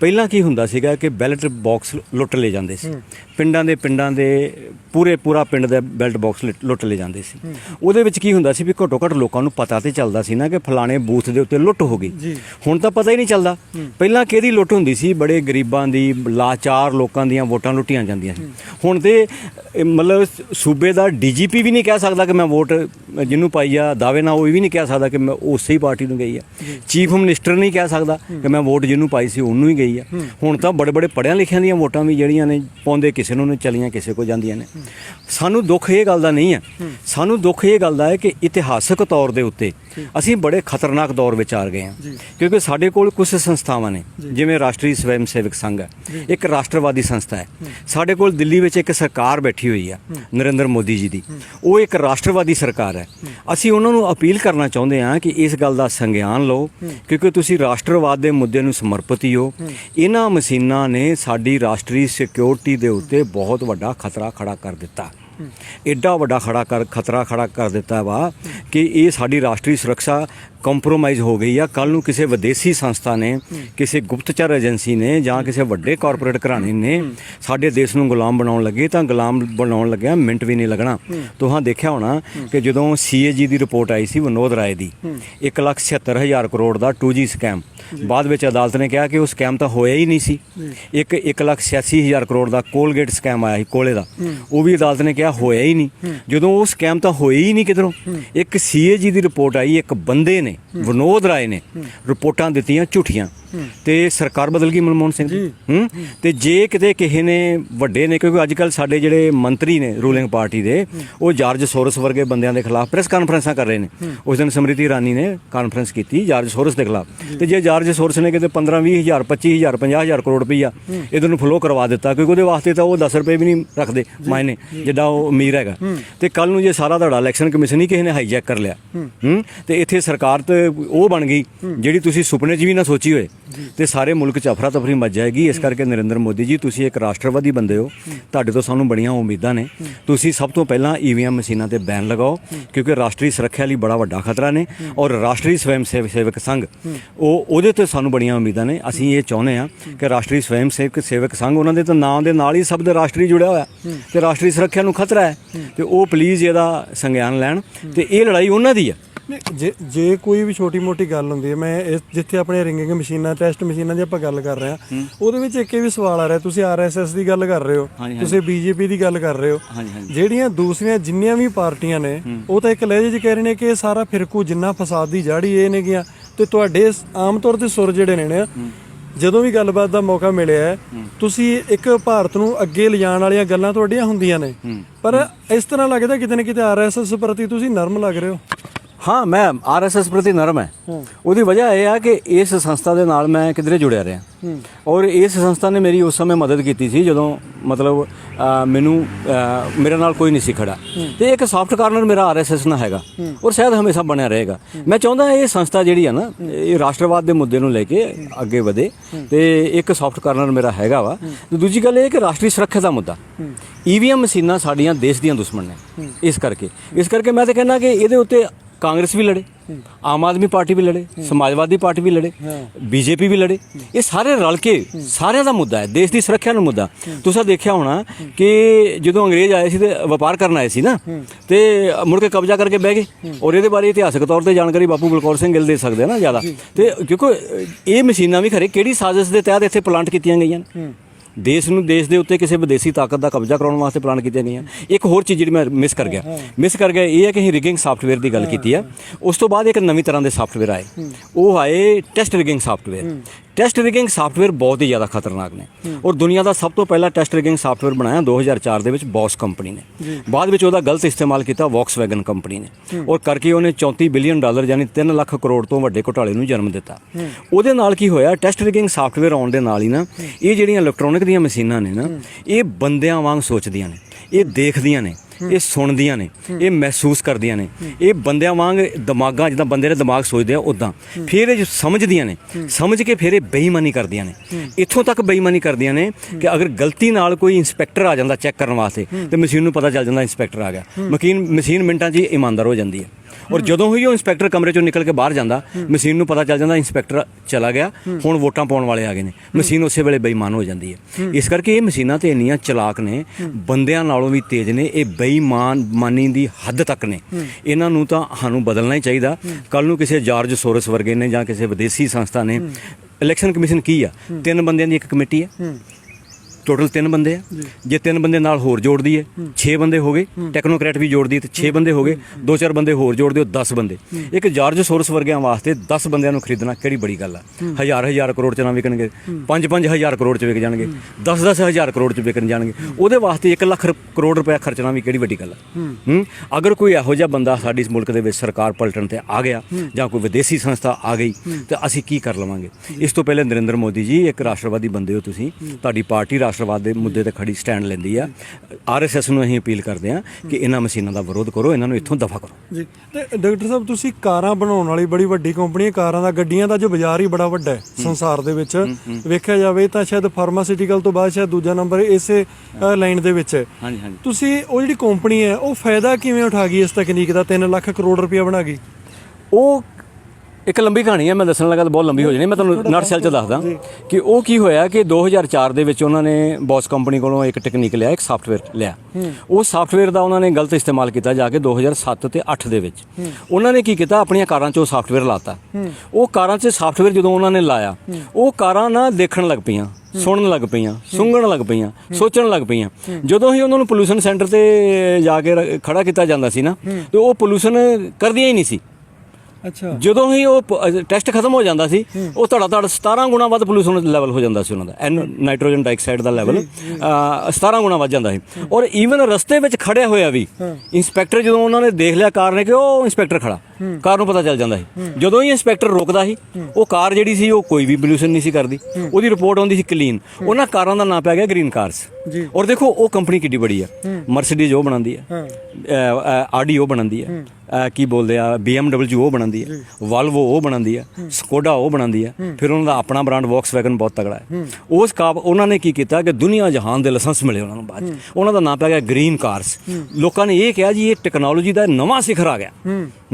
ਪਹਿਲਾਂ ਕੀ ਹੁੰਦਾ ਸੀਗਾ ਕਿ ਬੈਲਟ ਬਾਕਸ ਲੁੱਟ ਲਏ ਜਾਂਦੇ ਸੀ। ਪਿੰਡਾਂ ਦੇ ਪਿੰਡਾਂ ਦੇ ਪੂਰੇ ਪੂਰਾ ਪਿੰਡ ਦਾ ਬੈਲਟ ਬਾਕਸ ਲੁੱਟ ਲਏ ਜਾਂਦੇ ਸੀ। ਉਹਦੇ ਵਿੱਚ ਕੀ ਹੁੰਦਾ ਸੀ ਵੀ ਘੱਟੋ ਘੱਟ ਲੋਕਾਂ ਨੂੰ ਪਤਾ ਤੇ ਚੱਲਦਾ ਸੀ ਨਾ ਕਿ ਫਲਾਣੇ ਬੂਥ ਦੇ ਉੱਤੇ ਲੁੱਟ ਹੋ ਗਈ। ਹੁਣ ਤਾਂ ਪਤਾ ਹੀ ਨਹੀਂ ਚੱਲਦਾ। ਪਹਿਲਾਂ ਕਿਹਦੀ ਲੁੱਟ ਹੁੰਦੀ ਸੀ? ਬੜੇ ਗਰੀਬਾਂ ਦੀ ਲਾਚਾਰ ਲੋਕਾਂ ਦੀਆਂ ਵੋਟਾਂ ਲੁੱਟੀਆਂ ਜਾਂਦੀਆਂ ਸੀ। ਹੁਣ ਤੇ ਮਤਲਬ ਸੂਬੇ ਦਾ ਡੀਜੀਪੀ ਵੀ ਨਹੀਂ ਕਹਿ ਸਕਦਾ ਕਿ ਮੈਂ ਵੋਟ ਜਿਹਨੂੰ ਪਾਈ ਆ ਦਾਅਵੇ ਨਾਲ ਉਹ ਵੀ ਨਹੀਂ ਕਹਿ ਸਕਦਾ ਕਿ ਮੈਂ ਉਸੇ ਹੀ ਪਾਰਟੀ ਨੂੰ ਗਈ ਆ। ਚੀਫ ਮਿਨਿਸਟਰ ਨਹੀਂ ਕਹਿ ਸਕਦਾ ਕਿ ਮੈਂ ਵੋਟ ਜਿਹਨੂੰ ਪਾਈ ਸੀ ਉਹਨੂੰ ਹੀ ਗਈ ਆ। ਹੁਣ ਤਾਂ ਬੜੇ ਬੜੇ ਪੜਿਆਂ ਲਿਖਿਆਂ ਦੀਆਂ ਵੋਟਾਂ ਵੀ ਜਿਹੜੀਆਂ ਨੇ ਪਾਉਂਦੇ ਕਿਸੇ ਨੂੰ ਚਲੀਆਂ ਕਿਸੇ ਕੋ ਜਾਂਦੀਆਂ ਨੇ। ਸਾਨੂੰ ਦੁੱਖ ਇਹ ਗੱਲ ਦਾ ਨਹੀਂ ਆ ਸਾਨੂੰ ਦੁੱਖ ਇਹ ਗੱਲ ਦਾ ਹੈ ਕਿ ਇਤਿਹਾਸਕ ਤੌਰ ਦੇ ਉੱਤੇ ਅਸੀਂ ਬੜੇ ਖਤਰਨਾਕ ਦੌਰ ਵਿੱਚ ਆ ਗਏ ਹਾਂ। ਕਿਉਂਕਿ ਸਾਡੇ ਕੋਲ ਕੁਝ ਸੰਸਥਾਵਾਂ ਨੇ ਜਿਵੇਂ ਰਾਸ਼ਟਰੀ ਸਵੈਮ ਸੇਵਕ ਸੰਘ ਹੈ ਇੱਕ ਰਾਸ਼ਟਰਵਾਦੀ ਸੰਸਥਾ ਹੈ। ਸਾਡੇ ਕੋਲ ਦਿੱਲੀ ਵਿੱਚ ਇੱਕ ਸਰਕਾਰ ਬੈਠੀ ਹੋਈ ਆ ਨਰਿੰਦਰ ਮੋਦੀ ਜੀ ਦੀ। ਉਹ ਇੱਕ ਰਾਸ਼ਟਰਵਾਦੀ ਸਰਕਾਰ ਹੈ। ਅਸੀਂ ਉਹਨਾਂ ਨੂੰ ਅਪੀਲ ਕਰਨਾ ਚਾਹੁੰਦੇ ਹਾਂ ਕਿ ਇਸ ਗੱਲ ਦਾ ਸੰਗਿਆਨ ਲਓ ਕਿਉਂਕਿ ਤੁਸੀਂ ਰਾਸ਼ਟਰਵਾਦ ਦੇ ਮੁੱਦੇ ਨੂੰ ਸਮਰਪਿਤ ਹੀ ਹੋ। ਇਹਨਾਂ ਮਸ਼ੀਨਾਂ ਨੇ ਸਾਡੀ ਰਾਸ਼ਟਰੀ ਸਿਕਿਉਰਿਟੀ ਦੇ ਉੱਤੇ ਬਹੁਤ ਵੱਡਾ ਖਤਰਾ ਖੜਾ ਕਰ ਦਿੱਤਾ। ਐਡਾ ਵੱਡਾ ਖੜਾ ਕਰ ਖਤਰਾ ਖੜਾ ਕਰ ਦਿੱਤਾ ਵਾ ਕਿ ਇਹ ਸਾਡੀ ਰਾਸ਼ਟਰੀ ਸੁਰੱਖਿਆ ਕੰਪਰੋਮਾਈਜ਼ ਹੋ ਗਈ ਆ। ਕੱਲ ਨੂੰ ਕਿਸੇ ਵਿਦੇਸ਼ੀ ਸੰਸਥਾ ਨੇ, ਕਿਸੇ ਗੁਪਤਚਰ ਏਜੰਸੀ ਨੇ ਜਾਂ ਕਿਸੇ ਵੱਡੇ ਕਾਰਪੋਰੇਟ ਘਰਾਣੇ ਨੇ ਸਾਡੇ ਦੇਸ਼ ਨੂੰ ਗੁਲਾਮ ਬਣਾਉਣ ਲੱਗੇ ਤਾਂ ਗੁਲਾਮ ਬਣਾਉਣ ਲੱਗਿਆ ਮਿੰਟ ਵੀ ਨਹੀਂ ਲੱਗਣਾ। ਤੁਹਾਂ ਦੇਖਿਆ ਹੋਣਾ ਕਿ ਜਦੋਂ ਸੀਏਜੀ ਦੀ ਰਿਪੋਰਟ ਆਈ ਸੀ ਵਿਨੋਦ ਰਾਏ ਦੀ 177000 ਕਰੋੜ ਦਾ 2G ਸਕੈਮ ਬਾਅਦ ਵਿੱਚ ਅਦਾਲਤ ਨੇ ਕਿਹਾ ਕਿ ਉਹ ਸਕੈਮ ਤਾਂ ਹੋਇਆ ਹੀ ਨਹੀਂ ਸੀ। ਇੱਕ 186000 ਕਰੋੜ ਦਾ ਕੋਲਗੇਟ ਸਕੈਮ ਆਇਆ ਸੀ ਕੋਲੇ ਦਾ। ਉਹ ਵੀ ਅਦਾਲਤ ਨੇ ਕਿਹਾ ਹੋਇਆ ਹੀ ਨਹੀਂ। ਜਦੋਂ ਉਹ ਸਕੈਮ ਤਾਂ ਹੋਇਆ ਹੀ ਨਹੀਂ ਕਿਧਰੋਂ। ਇੱਕ ਸੀਏਜੀ ਦੀ ਰਿਪੋਰਟ ਆਈ, ਇੱਕ ਬੰਦੇ ਨੇ ਵਿਨੋਦ ਰਾਏ ਨੇ ਰਿਪੋਰਟਾਂ ਦਿੱਤੀਆਂ ਝੂਠੀਆਂ। ਤੇ ਸਰਕਾਰ ਬਦਲ ਗਈ ਮਨਮੋਹਨ ਸਿੰਘ ਦੀ। ਹੂੰ? ਤੇ ਜੇ ਕਿਤੇ ਕਿਸੇ ਨੇ ਵੱਡੇ ਨੇ ਕਿਉਂਕਿ ਅੱਜ ਕੱਲ ਸਾਡੇ ਜਿਹੜੇ ਮੰਤਰੀ ਨੇ ਰੂਲਿੰਗ ਪਾਰਟੀ ਦੇ ਉਹ ਜਾਰਜ ਸੋਰਸ ਵਰਗੇ ਬੰਦਿਆਂ ਦੇ ਖਿਲਾਫ ਪ੍ਰੈਸ ਕਾਨਫਰੰਸਾਂ ਕਰ ਰਹੇ ਨੇ। ਉਸ ਦਿਨ ਸਮ੍ਰਿਤੀ ਇਰਾਨੀ ਨੇ ਕਾਨਫਰੰਸ ਕੀਤੀ ਜਾਰਜ ਸੋਰਸ ਦੇ ਖਿਲਾਫ। ਤੇ ਜੇ ਜਾਰਜ ਸੋਰਸ ਨੇ ਕਿਤੇ 15 20000 25000 50000 ਕਰੋੜ ਰੁਪਈਆ ਇਧਰ ਨੂੰ ਫਲੋ ਕਰਵਾ ਦਿੱਤਾ ਕਿਉਂਕਿ ਉਹਦੇ ਵਾਸਤੇ ਤਾਂ ਉਹ 10 ਰੁਪਏ ਵੀ ਨਹੀਂ ਰੱਖਦੇ ਮਾਇਨੇ ਜਿੱਦਾਂ ਉਹ ਅਮੀਰ ਹੈਗਾ। ਤੇ ਕੱਲ ਨੂੰ ਜੇ ਸਾਰਾ ਤੁਹਾਡਾ ਇਲੈਕਸ਼ਨ ਕਮਿਸ਼ਨ ਹੀ ਕਿਸੇ ਨੇ ਹਾਈਜੈਕ ਕਰ ਲਿਆ। ਹੂੰ। ਤੇ ਇੱਥੇ ਸਰਕਾਰ ਤੇ ਉਹ ਬਣ ਗਈ ਜਿਹੜੀ ਤੁਸੀਂ ਸੁਪਨੇ 'ਚ ਵੀ ਨਾ ਸੋਚੀ ਹੋਏ। ਤੇ ਸਾਰੇ ਮੁਲਕ 'ਚ ਅਫਰਾ ਤਫਰੀ ਮਚ ਜਾਏਗੀ। ਇਸ ਕਰਕੇ ਨਰਿੰਦਰ ਮੋਦੀ ਜੀ, ਤੁਸੀਂ ਇੱਕ ਰਾਸ਼ਟਰਵਾਦੀ ਬੰਦੇ ਹੋ। ਤੁਹਾਡੇ ਤੋਂ ਸਾਨੂੰ ਬੜੀਆਂ ਉਮੀਦਾਂ ਨੇ। ਤੁਸੀਂ ਸਭ ਤੋਂ ਪਹਿਲਾਂ ਈਵੀਐਮ ਮਸ਼ੀਨਾਂ ਤੇ ਬੈਨ ਲਗਾਓ, ਕਿਉਂਕਿ ਰਾਸ਼ਟਰੀ ਸੁਰੱਖਿਆ ਲਈ ਬੜਾ ਵੱਡਾ ਖਤਰਾ ਨੇ। ਔਰ ਰਾਸ਼ਟਰੀ ਸਵੈਮ ਸੇਵਕ ਸੇਵਕ ਸੰਘ, ਉਹ ਉਹਦੇ ਤੇ ਸਾਨੂੰ ਬੜੀਆਂ ਉਮੀਦਾਂ ਨੇ। ਅਸੀਂ ਇਹ ਚਾਹੁੰਦੇ ਆ ਕਿ ਰਾਸ਼ਟਰੀ ਸਵੈਮ ਸੇਵਕ ਸੇਵਕ ਸੰਘ ਉਹਨਾਂ ਦੇ ਤਾਂ ਨਾਂ ਦੇ ਨਾਲ ਹੀ ਸ਼ਬਦ ਰਾਸ਼ਟਰੀ ਜੁੜਿਆ ਹੋਇਆ। ਤੇ ਰਾਸ਼ਟਰੀ ਸੁਰੱਖਿਆ ਨੂੰ ਖਤਰਾ ਹੈ। ਤੇ ਉਹ ਪਲੀਜ਼ ਇਹਦਾ ਸੰਗਿਆਨ ਲੈਣ। ਤੇ ਇਹ ਲੜਾਈ ਉਹਨਾਂ ਦੀ ਹੈ। ਨਹੀਂ, ਜੇ ਜੇ ਕੋਈ ਵੀ ਛੋਟੀ ਮੋਟੀ ਗੱਲ ਹੁੰਦੀ ਹੈ ਮੈਂ ਇਸ ਜਿੱਥੇ ਆਪਣੇ ਰਿੰਗਿੰਗ ਮਸ਼ੀਨਾਂ ਟੈਸਟ ਮਸ਼ੀਨਾਂ ਦੀ ਆਪਾਂ ਗੱਲ ਕਰ ਰਹੇ ਹਾਂ ਉਹਦੇ ਵਿੱਚ ਇੱਕ ਇਹ ਵੀ ਸਵਾਲ ਆ ਰਿਹਾ ਤੁਸੀਂ ਆਰਐਸਐਸ ਦੀ ਗੱਲ ਕਰ ਰਹੇ ਹੋ ਹਾਂਜੀ, ਤੁਸੀਂ ਬੀਜੇਪੀ ਦੀ ਗੱਲ ਕਰ ਰਹੇ ਹੋ ਹਾਂਜੀ, ਹਾਂਜੀ। ਜਿਹੜੀਆਂ ਦੂਸਰੀਆਂ ਜਿੰਨੀਆਂ ਵੀ ਪਾਰਟੀਆਂ ਨੇ ਉਹ ਤਾਂ ਇੱਕ ਲਹਿਜੇ 'ਚ ਕਹਿ ਰਹੇ ਨੇ ਕਿ ਇਹ ਸਾਰਾ ਫਿਰਕੂ ਜਿੰਨਾ ਫਸਾਦ ਦੀ ਜੜੀ ਇਹ ਨੇਗੀਆਂ ਤੇ ਤੁਹਾਡੇ ਸ- ਆਮ ਤੌਰ ਤੇ ਸੁਰ ਜਿਹੜੇ ਨੇ ਨਾ ਜਦੋਂ ਵੀ ਗੱਲਬਾਤ ਦਾ ਮੌਕਾ ਮਿਲਿਆ ਹੈ, ਤੁਸੀਂ ਇੱਕ ਭਾਰਤ ਨੂੰ ਅੱਗੇ ਲਿਜਾਣ ਵਾਲੀਆਂ ਗੱਲਾਂ ਤੁਹਾਡੀਆਂ ਹੁੰਦੀਆਂ ਨੇ ਪਰ ਇਸ ਤਰ੍ਹਾਂ ਲੱਗਦਾ ਕਿਤੇ ਨਾ ਕਿਤੇ ਆਰਐਸਐਸ ਪ੍ਰਤੀ ਤੁਸੀਂ ਨਰਮ ਲੱਗ ਰਹੇ ਹੋ। ਹਾਂ ਮੈਂ ਆਰਐਸਐਸ ਪ੍ਰਤੀ ਨਰਮ ਹੈ। ਉਹਦੀ ਵਜ੍ਹਾ ਇਹ ਆ ਕਿ ਇਸ ਸੰਸਥਾ ਦੇ ਨਾਲ ਮੈਂ ਕਿਧਰੇ ਜੁੜਿਆ ਰਿਹਾ। ਔਰ ਇਸ ਸੰਸਥਾ ਨੇ ਮੇਰੀ ਉਸ ਸਮੇਂ ਮਦਦ ਕੀਤੀ ਸੀ ਜਦੋਂ ਮਤਲਬ ਮੈਨੂੰ ਮੇਰੇ ਨਾਲ ਕੋਈ ਨਹੀਂ ਸੀ ਖੜਾ। ਤੇ ਇੱਕ ਸੌਫਟ ਕਾਰਨਰ ਮੇਰਾ ਆਰਐਸਐਸ ਨਾਲ ਹੈਗਾ। ਔਰ ਸ਼ਾਇਦ ਹਮੇਸ਼ਾ ਬਣਿਆ ਰਹੇਗਾ। ਮੈਂ ਚਾਹੁੰਦਾ ਇਹ ਸੰਸਥਾ ਜਿਹੜੀ ਆ ਨਾ ਇਹ ਰਾਸ਼ਟਰਵਾਦ ਦੇ ਮੁੱਦੇ ਨੂੰ ਲੈ ਕੇ ਅੱਗੇ ਵਧੇ। ਤੇ ਇੱਕ ਸੌਫਟ ਕਾਰਨਰ ਮੇਰਾ ਹੈਗਾ ਵਾ। ਤੇ ਦੂਜੀ ਗੱਲ ਇਹ ਕਿ ਰਾਸ਼ਟਰੀ ਸੁਰੱਖਿਆ ਦਾ ਮੁੱਦਾ। ਈਵੀਐਮ ਮਸ਼ੀਨਾਂ ਸਾਡੀਆਂ ਦੇਸ਼ ਦੀਆਂ ਦੁਸ਼ਮਣ ਨੇ। ਇਸ ਕਰਕੇ। ਇਸ ਕਰਕੇ ਮੈਂ ਤਾਂ ਕਹਿੰਦਾ ਕਿ ਇਹਦੇ ਉੱਤੇ ਕਾਂਗਰਸ ਵੀ ਲੜੇ ਆਮ ਆਦਮੀ ਪਾਰਟੀ ਵੀ ਲੜੇ ਸਮਾਜਵਾਦੀ ਪਾਰਟੀ ਵੀ ਲੜੇ ਬੀਜੇਪੀ ਵੀ ਲੜੇ ਇਹ ਸਾਰੇ ਰਲ ਕੇ ਸਾਰਿਆਂ ਦਾ ਮੁੱਦਾ ਹੈ ਦੇਸ਼ ਦੀ ਸੁਰੱਖਿਆ ਨੂੰ ਮੁੱਦਾ ਤੁਸੀਂ ਦੇਖਿਆ ਹੋਣਾ ਕਿ ਜਦੋਂ ਅੰਗਰੇਜ਼ ਆਏ ਸੀ ਤੇ ਵਪਾਰ ਕਰਨ ਆਏ ਸੀ ਨਾ ਤੇ ਮੁੜ ਕੇ ਕਬਜ਼ਾ ਕਰਕੇ ਬਹਿ ਗਏ ਔਰ ਇਹਦੇ ਬਾਰੇ ਇਤਿਹਾਸਕ ਤੌਰ ਤੇ ਜਾਣਕਾਰੀ ਬਾਪੂ ਬਲਕੌਰ ਸਿੰਘ ਗਿੱਲ ਦੇ ਸਕਦੇ ਨਾ ਜ਼ਿਆਦਾ ਤੇ ਕਿਉਂਕਿ ਇਹ ਮਸ਼ੀਨਾਂ ਵੀ ਖਰੇ ਕਿਹੜੀ ਸਾਜ਼ਿਸ਼ ਦੇ ਤਹਿਤ ਇੱਥੇ ਪਲਾਂਟ ਕੀਤੀਆਂ ਗਈਆਂ ਨੇ ਦੇਸ਼ ਨੂੰ ਦੇਸ਼ ਦੇ ਉੱਤੇ ਕਿਸੇ ਵਿਦੇਸ਼ੀ ਤਾਕਤ ਦਾ ਕਬਜ਼ਾ ਕਰਾਉਣ ਵਾਸਤੇ ਪਲਾਨ ਕੀਤੇ ਗਏ ਆ। ਇੱਕ ਹੋਰ ਚੀਜ਼ ਜਿਹੜੀ ਮੈਂ ਮਿਸ ਕਰ ਗਿਆ। ਮਿਸ ਕਰ ਗਿਆ ਇਹ ਹੈ ਕਿ ਅਸੀਂ ਰਿਗਿੰਗ ਸਾਫਟਵੇਅਰ ਦੀ ਗੱਲ ਕੀਤੀ ਆ। ਉਸ ਤੋਂ ਬਾਅਦ ਇੱਕ ਨਵੀਂ ਤਰ੍ਹਾਂ ਦੇ ਸਾਫਟਵੇਅਰ ਆਏ। ਉਹ ਆਏ test rigging software test rigging software ਬਹੁਤ ਹੀ ਜ਼ਿਆਦਾ ਖਤਰਨਾਕ ਨੇ। ਔਰ ਦੁਨੀਆ ਦਾ ਸਭ ਤੋਂ ਪਹਿਲਾ ਟੈਸਟ ਰਿਗਿੰਗ ਸਾਫਟਵੇਅਰ ਬਣਾਇਆ 2004 ਦੇ ਵਿੱਚ ਬੌਸ ਕੰਪਨੀ ਨੇ। ਬਾਅਦ ਵਿੱਚ ਉਹਦਾ ਗਲਤ ਇਸਤੇਮਾਲ ਕੀਤਾ ਵੌਕਸਵੈਗਨ ਕੰਪਨੀ ਨੇ। ਔਰ ਕਰਕੇ ਉਹਨੇ 34 ਬਿਲੀਅਨ ਡਾਲਰ ਯਾਨੀ 3 ਲੱਖ ਕਰੋੜ ਤੋਂ ਵੱਡੇ ਘੁਟਾਲੇ ਨੂੰ ਜਨਮ ਦਿੱਤਾ। ਉਹਦੇ ਨਾਲ ਕੀ ਹੋਇਆ? ਟੈਸਟ ਰਿਗਿੰਗ ਸਾਫਟਵੇਅਰ ਆਉਣ ਦੇ ਨਾਲ ਹੀ ਨਾ ਇਹ ਜਿਹੜੀਆਂ ਇਲੈਕਟ੍ਰੋਨਿਕ ਦੀਆਂ ਮਸ਼ੀਨਾਂ ਨੇ ਨਾ ਇਹ ਬੰਦਿਆਂ ਵਾਂਗ ਸੋਚਦੀਆਂ ਨੇ ਇਹ ਦੇਖਦੀਆਂ ਨੇ। ਇਹ ਸੁਣਦੀਆਂ ਨੇ ਇਹ ਮਹਿਸੂਸ ਕਰਦੀਆਂ ਨੇ। ਇਹ ਬੰਦਿਆਂ ਵਾਂਗ ਦਿਮਾਗਾਂ ਜਿੱਦਾਂ ਬੰਦੇ ਦੇ ਦਿਮਾਗ ਸੋਚਦੇ ਆ ਉਦਾਂ ਫਿਰ ਇਹ ਸਮਝਦੀਆਂ ਨੇ ਸਮਝ ਕੇ ਫਿਰ ਇਹ ਬੇਈਮਾਨੀ ਕਰਦੀਆਂ ਨੇ। ਇੱਥੋਂ ਤੱਕ ਬੇਈਮਾਨੀ ਕਰਦੀਆਂ ਨੇ ਕਿ ਅਗਰ ਗਲਤੀ ਨਾਲ ਕੋਈ ਇਨਸਪੈਕਟਰ ਆ ਜਾਂਦਾ ਚੈੱਕ ਕਰਨ ਵਾਸਤੇ ਤੇ ਮਸ਼ੀਨ ਨੂੰ ਪਤਾ ਚੱਲ ਜਾਂਦਾ ਇਨਸਪੈਕਟਰ ਆ ਗਿਆ। ਮਸ਼ੀਨ ਮਸ਼ੀਨ ਮਿੰਟਾਂ 'ਚ ਹੀ ਇਮਾਨਦਾਰ ਹੋ ਜਾਂਦੀ ਹੈ। ਔਰ ਜਦੋਂ ਹੀ ਉਹ ਇਨਸਪੈਕਟਰ ਕਮਰੇ ਚੋਂ ਨਿਕਲ ਕੇ ਬਾਹਰ ਜਾਂਦਾ ਮਸ਼ੀਨ ਨੂੰ ਪਤਾ ਚੱਲ ਜਾਂਦਾ ਇਨਸਪੈਕਟਰ ਚਲਾ ਗਿਆ ਹੁਣ ਵੋਟਾਂ ਪਾਉਣ ਵਾਲੇ ਆ ਗਏ ਨੇ। ਮਸ਼ੀਨ ਉਸੇ ਵੇਲੇ ਬੇਈਮਾਨ ਹੋ ਜਾਂਦੀ ਹੈ। ਇਸ ਕਰਕੇ ਇਹ ਮਸ਼ੀਨਾਂ ਤੇ ਇੰਨੀਆਂ ਚਲਾਕ ਨੇ ਬੰਦਿਆਂ ਨਾਲੋਂ ਵੀ ਤੇਜ਼ ਨੇ ਇਹ ਬੇਈਮਾਨ ਮਾਨੀ ਦੀ ਹੱਦ ਤੱਕ ਨੇ। ਇਹਨਾਂ ਨੂੰ ਤਾਂ ਸਾਨੂੰ ਬਦਲਣਾ ਹੀ ਚਾਹੀਦਾ। ਕੱਲ ਨੂੰ ਕਿਸੇ ਜਾਰਜ ਸੋਰਸ ਵਰਗੇ ਨੇ ਜਾਂ ਕਿਸੇ ਵਿਦੇਸ਼ੀ ਸੰਸਥਾ ਨੇ ਇਲੈਕਸ਼ਨ ਕਮਿਸ਼ਨ ਕੀ ਆ? ਤਿੰਨ ਬੰਦਿਆਂ ਦੀ ਇੱਕ ਕਮੇਟੀ ਆ ਟੋਟਲ ਤਿੰਨ ਬੰਦੇ ਆ। ਜੇ। ਤਿੰਨ ਬੰਦੇ ਨਾਲ ਹੋਰ ਜੋੜ ਦਈਏ 6 ਬੰਦੇ ਹੋ ਗਏ ਟੈਕਨੋਕ੍ਰੈਟ ਵੀ ਜੋੜ ਦਈਏ ਤੇ 6 ਬੰਦੇ ਹੋ ਗਏ ਦੋ ਚਾਰ ਬੰਦੇ ਹੋਰ ਜੋੜ ਦਿਓ 10 ਬੰਦੇ। ਇੱਕ ਜਾਰਜ ਸੋਰਸ ਵਰਗਿਆਂ ਵਾਸਤੇ 10 ਬੰਦਿਆਂ ਨੂੰ ਖਰੀਦਣਾ ਕਿਹੜੀ ਬੜੀ ਗੱਲ ਆ। ਹਜ਼ਾਰ ਹਜ਼ਾਰ ਕਰੋੜ ਚ ਨਾ ਵਿਕਣਗੇ 5-5 ਹਜ਼ਾਰ ਕਰੋੜ ਚ ਵਿਕ ਜਾਣਗੇ 10-10 ਹਜ਼ਾਰ ਕਰੋੜ ਚ ਵਿਕਣ ਜਾਣਗੇ। ਉਹਦੇ ਵਾਸਤੇ 1 ਲੱਖ ਕਰੋੜ ਰੁਪਏ ਖਰਚਣਾ ਵੀ ਕਿਹੜੀ ਵੱਡੀ ਗੱਲ ਆ। ਹੂੰ। ਅਗਰ ਕੋਈ ਇਹੋ ਜਿਹਾ ਬੰਦਾ ਸਾਡੀ ਇਸ ਮੁਲਕ ਦੇ ਵਿੱਚ ਸਰਕਾਰ ਪਲਟਣ ਤੇ ਆ ਗਿਆ ਜਾਂ ਕੋਈ ਵਿਦੇਸ਼ੀ ਸੰਸਥਾ ਆ ਗਈ ਤੇ ਅਸੀਂ ਕੀ ਕਰ ਲਵਾਂਗੇ? ਇਸ ਤੋਂ ਪਹਿਲੇ ਨਰਿੰਦਰ ਮੋਦੀ ਜੀ ਇੱਕ ਰਾਸ਼ਟਰਵਾਦੀ ਬੰਦੇ ਹੋ ਤੁਸੀਂ ਤੁਹਾਡੀ ਪਾਰਟੀ ਰਾਸ਼ਟਰਵਾਦ ਦੇ ਮੁੱਦੇ ਤੇ ਖੜੀ ਸਟੈਂਡ ਲੈਂਦੀ ਆ। ਆਰਐਸਐਸ ਨੂੰ ਅਸੀਂ ਅਪੀਲ ਕਰਦੇ ਆ ਕਿ ਇਹਨਾਂ ਮਸ਼ੀਨਾਂ ਦਾ ਵਿਰੋਧ ਕਰੋ ਇਹਨਾਂ ਨੂੰ ਇੱਥੋਂ ਦਫਾ ਕਰੋ। ਜੀ ਤੇ ਡਾਕਟਰ ਸਾਹਿਬ ਤੁਸੀਂ ਕਾਰਾਂ ਬਣਾਉਣ ਵਾਲੀ ਬੜੀ ਵੱਡੀ ਕੰਪਨੀ ਹੈ ਕਾਰਾਂ ਦਾ ਗੱਡੀਆਂ ਦਾ ਜੋ ਬਾਜ਼ਾਰ ਹੀ ਬੜਾ ਵੱਡਾ ਹੈ ਸੰਸਾਰ ਦੇ ਵਿੱਚ। ਵੇਖਿਆ ਜਾਵੇ ਤਾਂ ਸ਼ਾਇਦ ਫਾਰਮਾਸਿਊਟੀਕਲ ਤੋਂ ਬਾਅਦ ਸ਼ਾਇਦ ਦੂਜਾ ਨੰਬਰ ਇਸੇ ਲਾਈਨ ਦੇ ਵਿੱਚ ਹੈ। ਹਾਂਜੀ ਹਾਂਜੀ। ਤੁਸੀਂ ਉਹ ਜਿਹੜੀ ਕੰਪਨੀ ਹੈ ਉਹ ਫਾਇਦਾ ਕਿਵੇਂ ਉਠਾ ਗਈ ਇਸ ਤਕਨੀਕ ਦਾ? 3 ਲੱਖ ਕਰੋੜ ਰੁਪਇਆ ਬਣਾ ਗਈ। ਉਹ ਇੱਕ ਲੰਬੀ ਕਹਾਣੀ ਹੈ ਮੈਂ ਦੱਸਣ ਲੱਗਾ ਤਾਂ ਬਹੁਤ ਲੰਬੀ ਹੋ ਜਾਣੀ ਮੈਂ ਤੁਹਾਨੂੰ ਨਟ ਸੈਲ ਚ ਦੱਸਦਾ ਕਿ ਉਹ ਕੀ ਹੋਇਆ ਕਿ 2004 ਦੇ ਵਿੱਚ ਉਹਨਾਂ ਨੇ ਬੌਸ ਕੰਪਨੀ ਕੋਲੋਂ ਇੱਕ ਟੈਕਨੀਕ ਲਿਆ ਇੱਕ ਸਾਫਟਵੇਅਰ ਲਿਆ। ਉਹ ਸਾਫਟਵੇਅਰ ਦਾ ਉਹਨਾਂ ਨੇ ਗਲਤ ਇਸਤੇਮਾਲ ਕੀਤਾ ਜਾ ਕੇ 2007 ਤੇ 8 ਦੇ ਵਿੱਚ। ਉਹਨਾਂ ਨੇ ਕੀ ਕੀਤਾ? ਆਪਣੀਆਂ ਕਾਰਾਂ 'ਚ ਉਹ ਸਾਫਟਵੇਅਰ ਲਾਤਾ ਉਹ ਕਾਰਾਂ 'ਚ ਸਾਫਟਵੇਅਰ ਜਦੋਂ ਉਹਨਾਂ ਨੇ ਲਾਇਆ ਉਹ ਕਾਰਾਂ ਨਾ ਦੇਖਣ ਲੱਗ ਪਈਆਂ ਸੁਣਨ ਲੱਗ ਪਈਆਂ ਸੁੰਘਣ ਲੱਗ ਪਈਆਂ ਸੋਚਣ ਲੱਗ ਪਈਆਂ। ਜਦੋਂ ਹੀ ਉਹਨਾਂ ਨੂੰ ਪੋਲੂਸ਼ਨ ਸੈਂਟਰ ਤੇ ਜਾ ਕੇ ਖੜਾ ਕੀਤਾ ਜਾਂਦਾ ਸੀ ਨਾ ਤੇ ਉਹ ਪੋਲੂਸ਼ਨ ਕਰਦੀਆਂ ਹੀ ਨਹੀਂ ਸੀ। ਅੱਛਾ। ਜਦੋਂ ਹੀ ਉਹ ਟੈਸਟ ਖਤਮ ਹੋ ਜਾਂਦਾ ਸੀ ਉਹ ਧੜਾ ਧੜ 17 ਗੁਣਾ ਵੱਧ ਪੋਲੂਸ਼ਨ ਲੈਵਲ ਹੋ ਜਾਂਦਾ ਸੀ ਉਹਨਾਂ ਦਾ। ਐਨ ਨਾਈਟ੍ਰੋਜਨ ਡਾਈਆਕਸਾਈਡ ਦਾ ਲੈਵਲ 17 ਗੁਣਾ ਵੱਧ ਜਾਂਦਾ ਸੀ। ਔਰ ਈਵਨ ਰਸਤੇ ਵਿੱਚ ਖੜਿਆ ਹੋਇਆ ਵੀ ਇੰਸਪੈਕਟਰ ਜਦੋਂ ਉਹਨਾਂ ਨੇ ਦੇਖ ਲਿਆ ਕਾਰ ਨੇ ਕਿ ਉਹ ਇੰਸਪੈਕਟਰ ਖੜਾ। ਕਾਰ ਨੂੰ ਪਤਾ ਚੱਲ ਜਾਂਦਾ ਸੀ। ਜਦੋਂ ਹੀ ਇੰਸਪੈਕਟਰ ਰੋਕਦਾ ਸੀ ਉਹ ਕਾਰ ਜਿਹੜੀ ਸੀ ਉਹ ਕੋਈ ਵੀ ਪੋਲੂਸ਼ਨ ਨਹੀਂ ਸੀ ਕਰਦੀ। ਉਹਦੀ ਰਿਪੋਰਟ ਆਉਂਦੀ ਸੀ ਕਲੀਨ ਉਹਨਾਂ ਕਾਰਾਂ ਦਾ ਨਾਮ ਪਿਆ ਗਿਆ ਗ੍ਰੀਨ ਕਾਰਸ ਜੀ। ਔਰ ਦੇਖੋ ਉਹ ਕੰਪਨੀ ਕਿੱਡੀ ਬੜੀ ਆ। ਮਰਸੀਡੀਜ਼ ਉਹ ਬਣਾਉਂਦੀ ਆ। ਹਾਂ। ਆਡੀ ਉਹ ਬਣਾਉਂਦੀ ਆ। ਕੀ ਬੋਲਦੇ ਆ BMW ਉਹ ਬਣਾਉਂਦੀ ਆ। ਵਾਲਵੋ ਉਹ ਬਣਾਉਂਦੀ ਆ। ਸਕੋਡਾ ਉਹ ਬਣਾਉਂਦੀ ਆ। ਫਿਰ ਉਹਨਾਂ ਦਾ ਆਪਣਾ ਬ੍ਰਾਂਡ ਵੌਕਸਵੈਗਨ ਬਹੁਤ ਤਗੜਾ ਹੈ। ਉਸ ਕਾਬ ਉਹਨਾਂ ਨੇ ਕੀ ਕੀਤਾ ਕਿ ਦੁਨੀਆ ਜਹਾਨ ਦੇ ਲਾਇਸੈਂਸ ਮਿਲੇ ਉਹਨਾਂ ਨੂੰ ਬਾਅਦ। ਉਹਨਾਂ ਦਾ ਨਾਮ ਪੈ ਗਿਆ ਗ੍ਰੀਨ ਕਾਰਸ ਲੋਕਾਂ ਨੇ ਇਹ ਕਿਹਾ ਜੀ ਇਹ ਟੈਕਨੋਲੋਜੀ ਦਾ ਨਵਾਂ ਸਿਖਰ ਆ ਗਿਆ।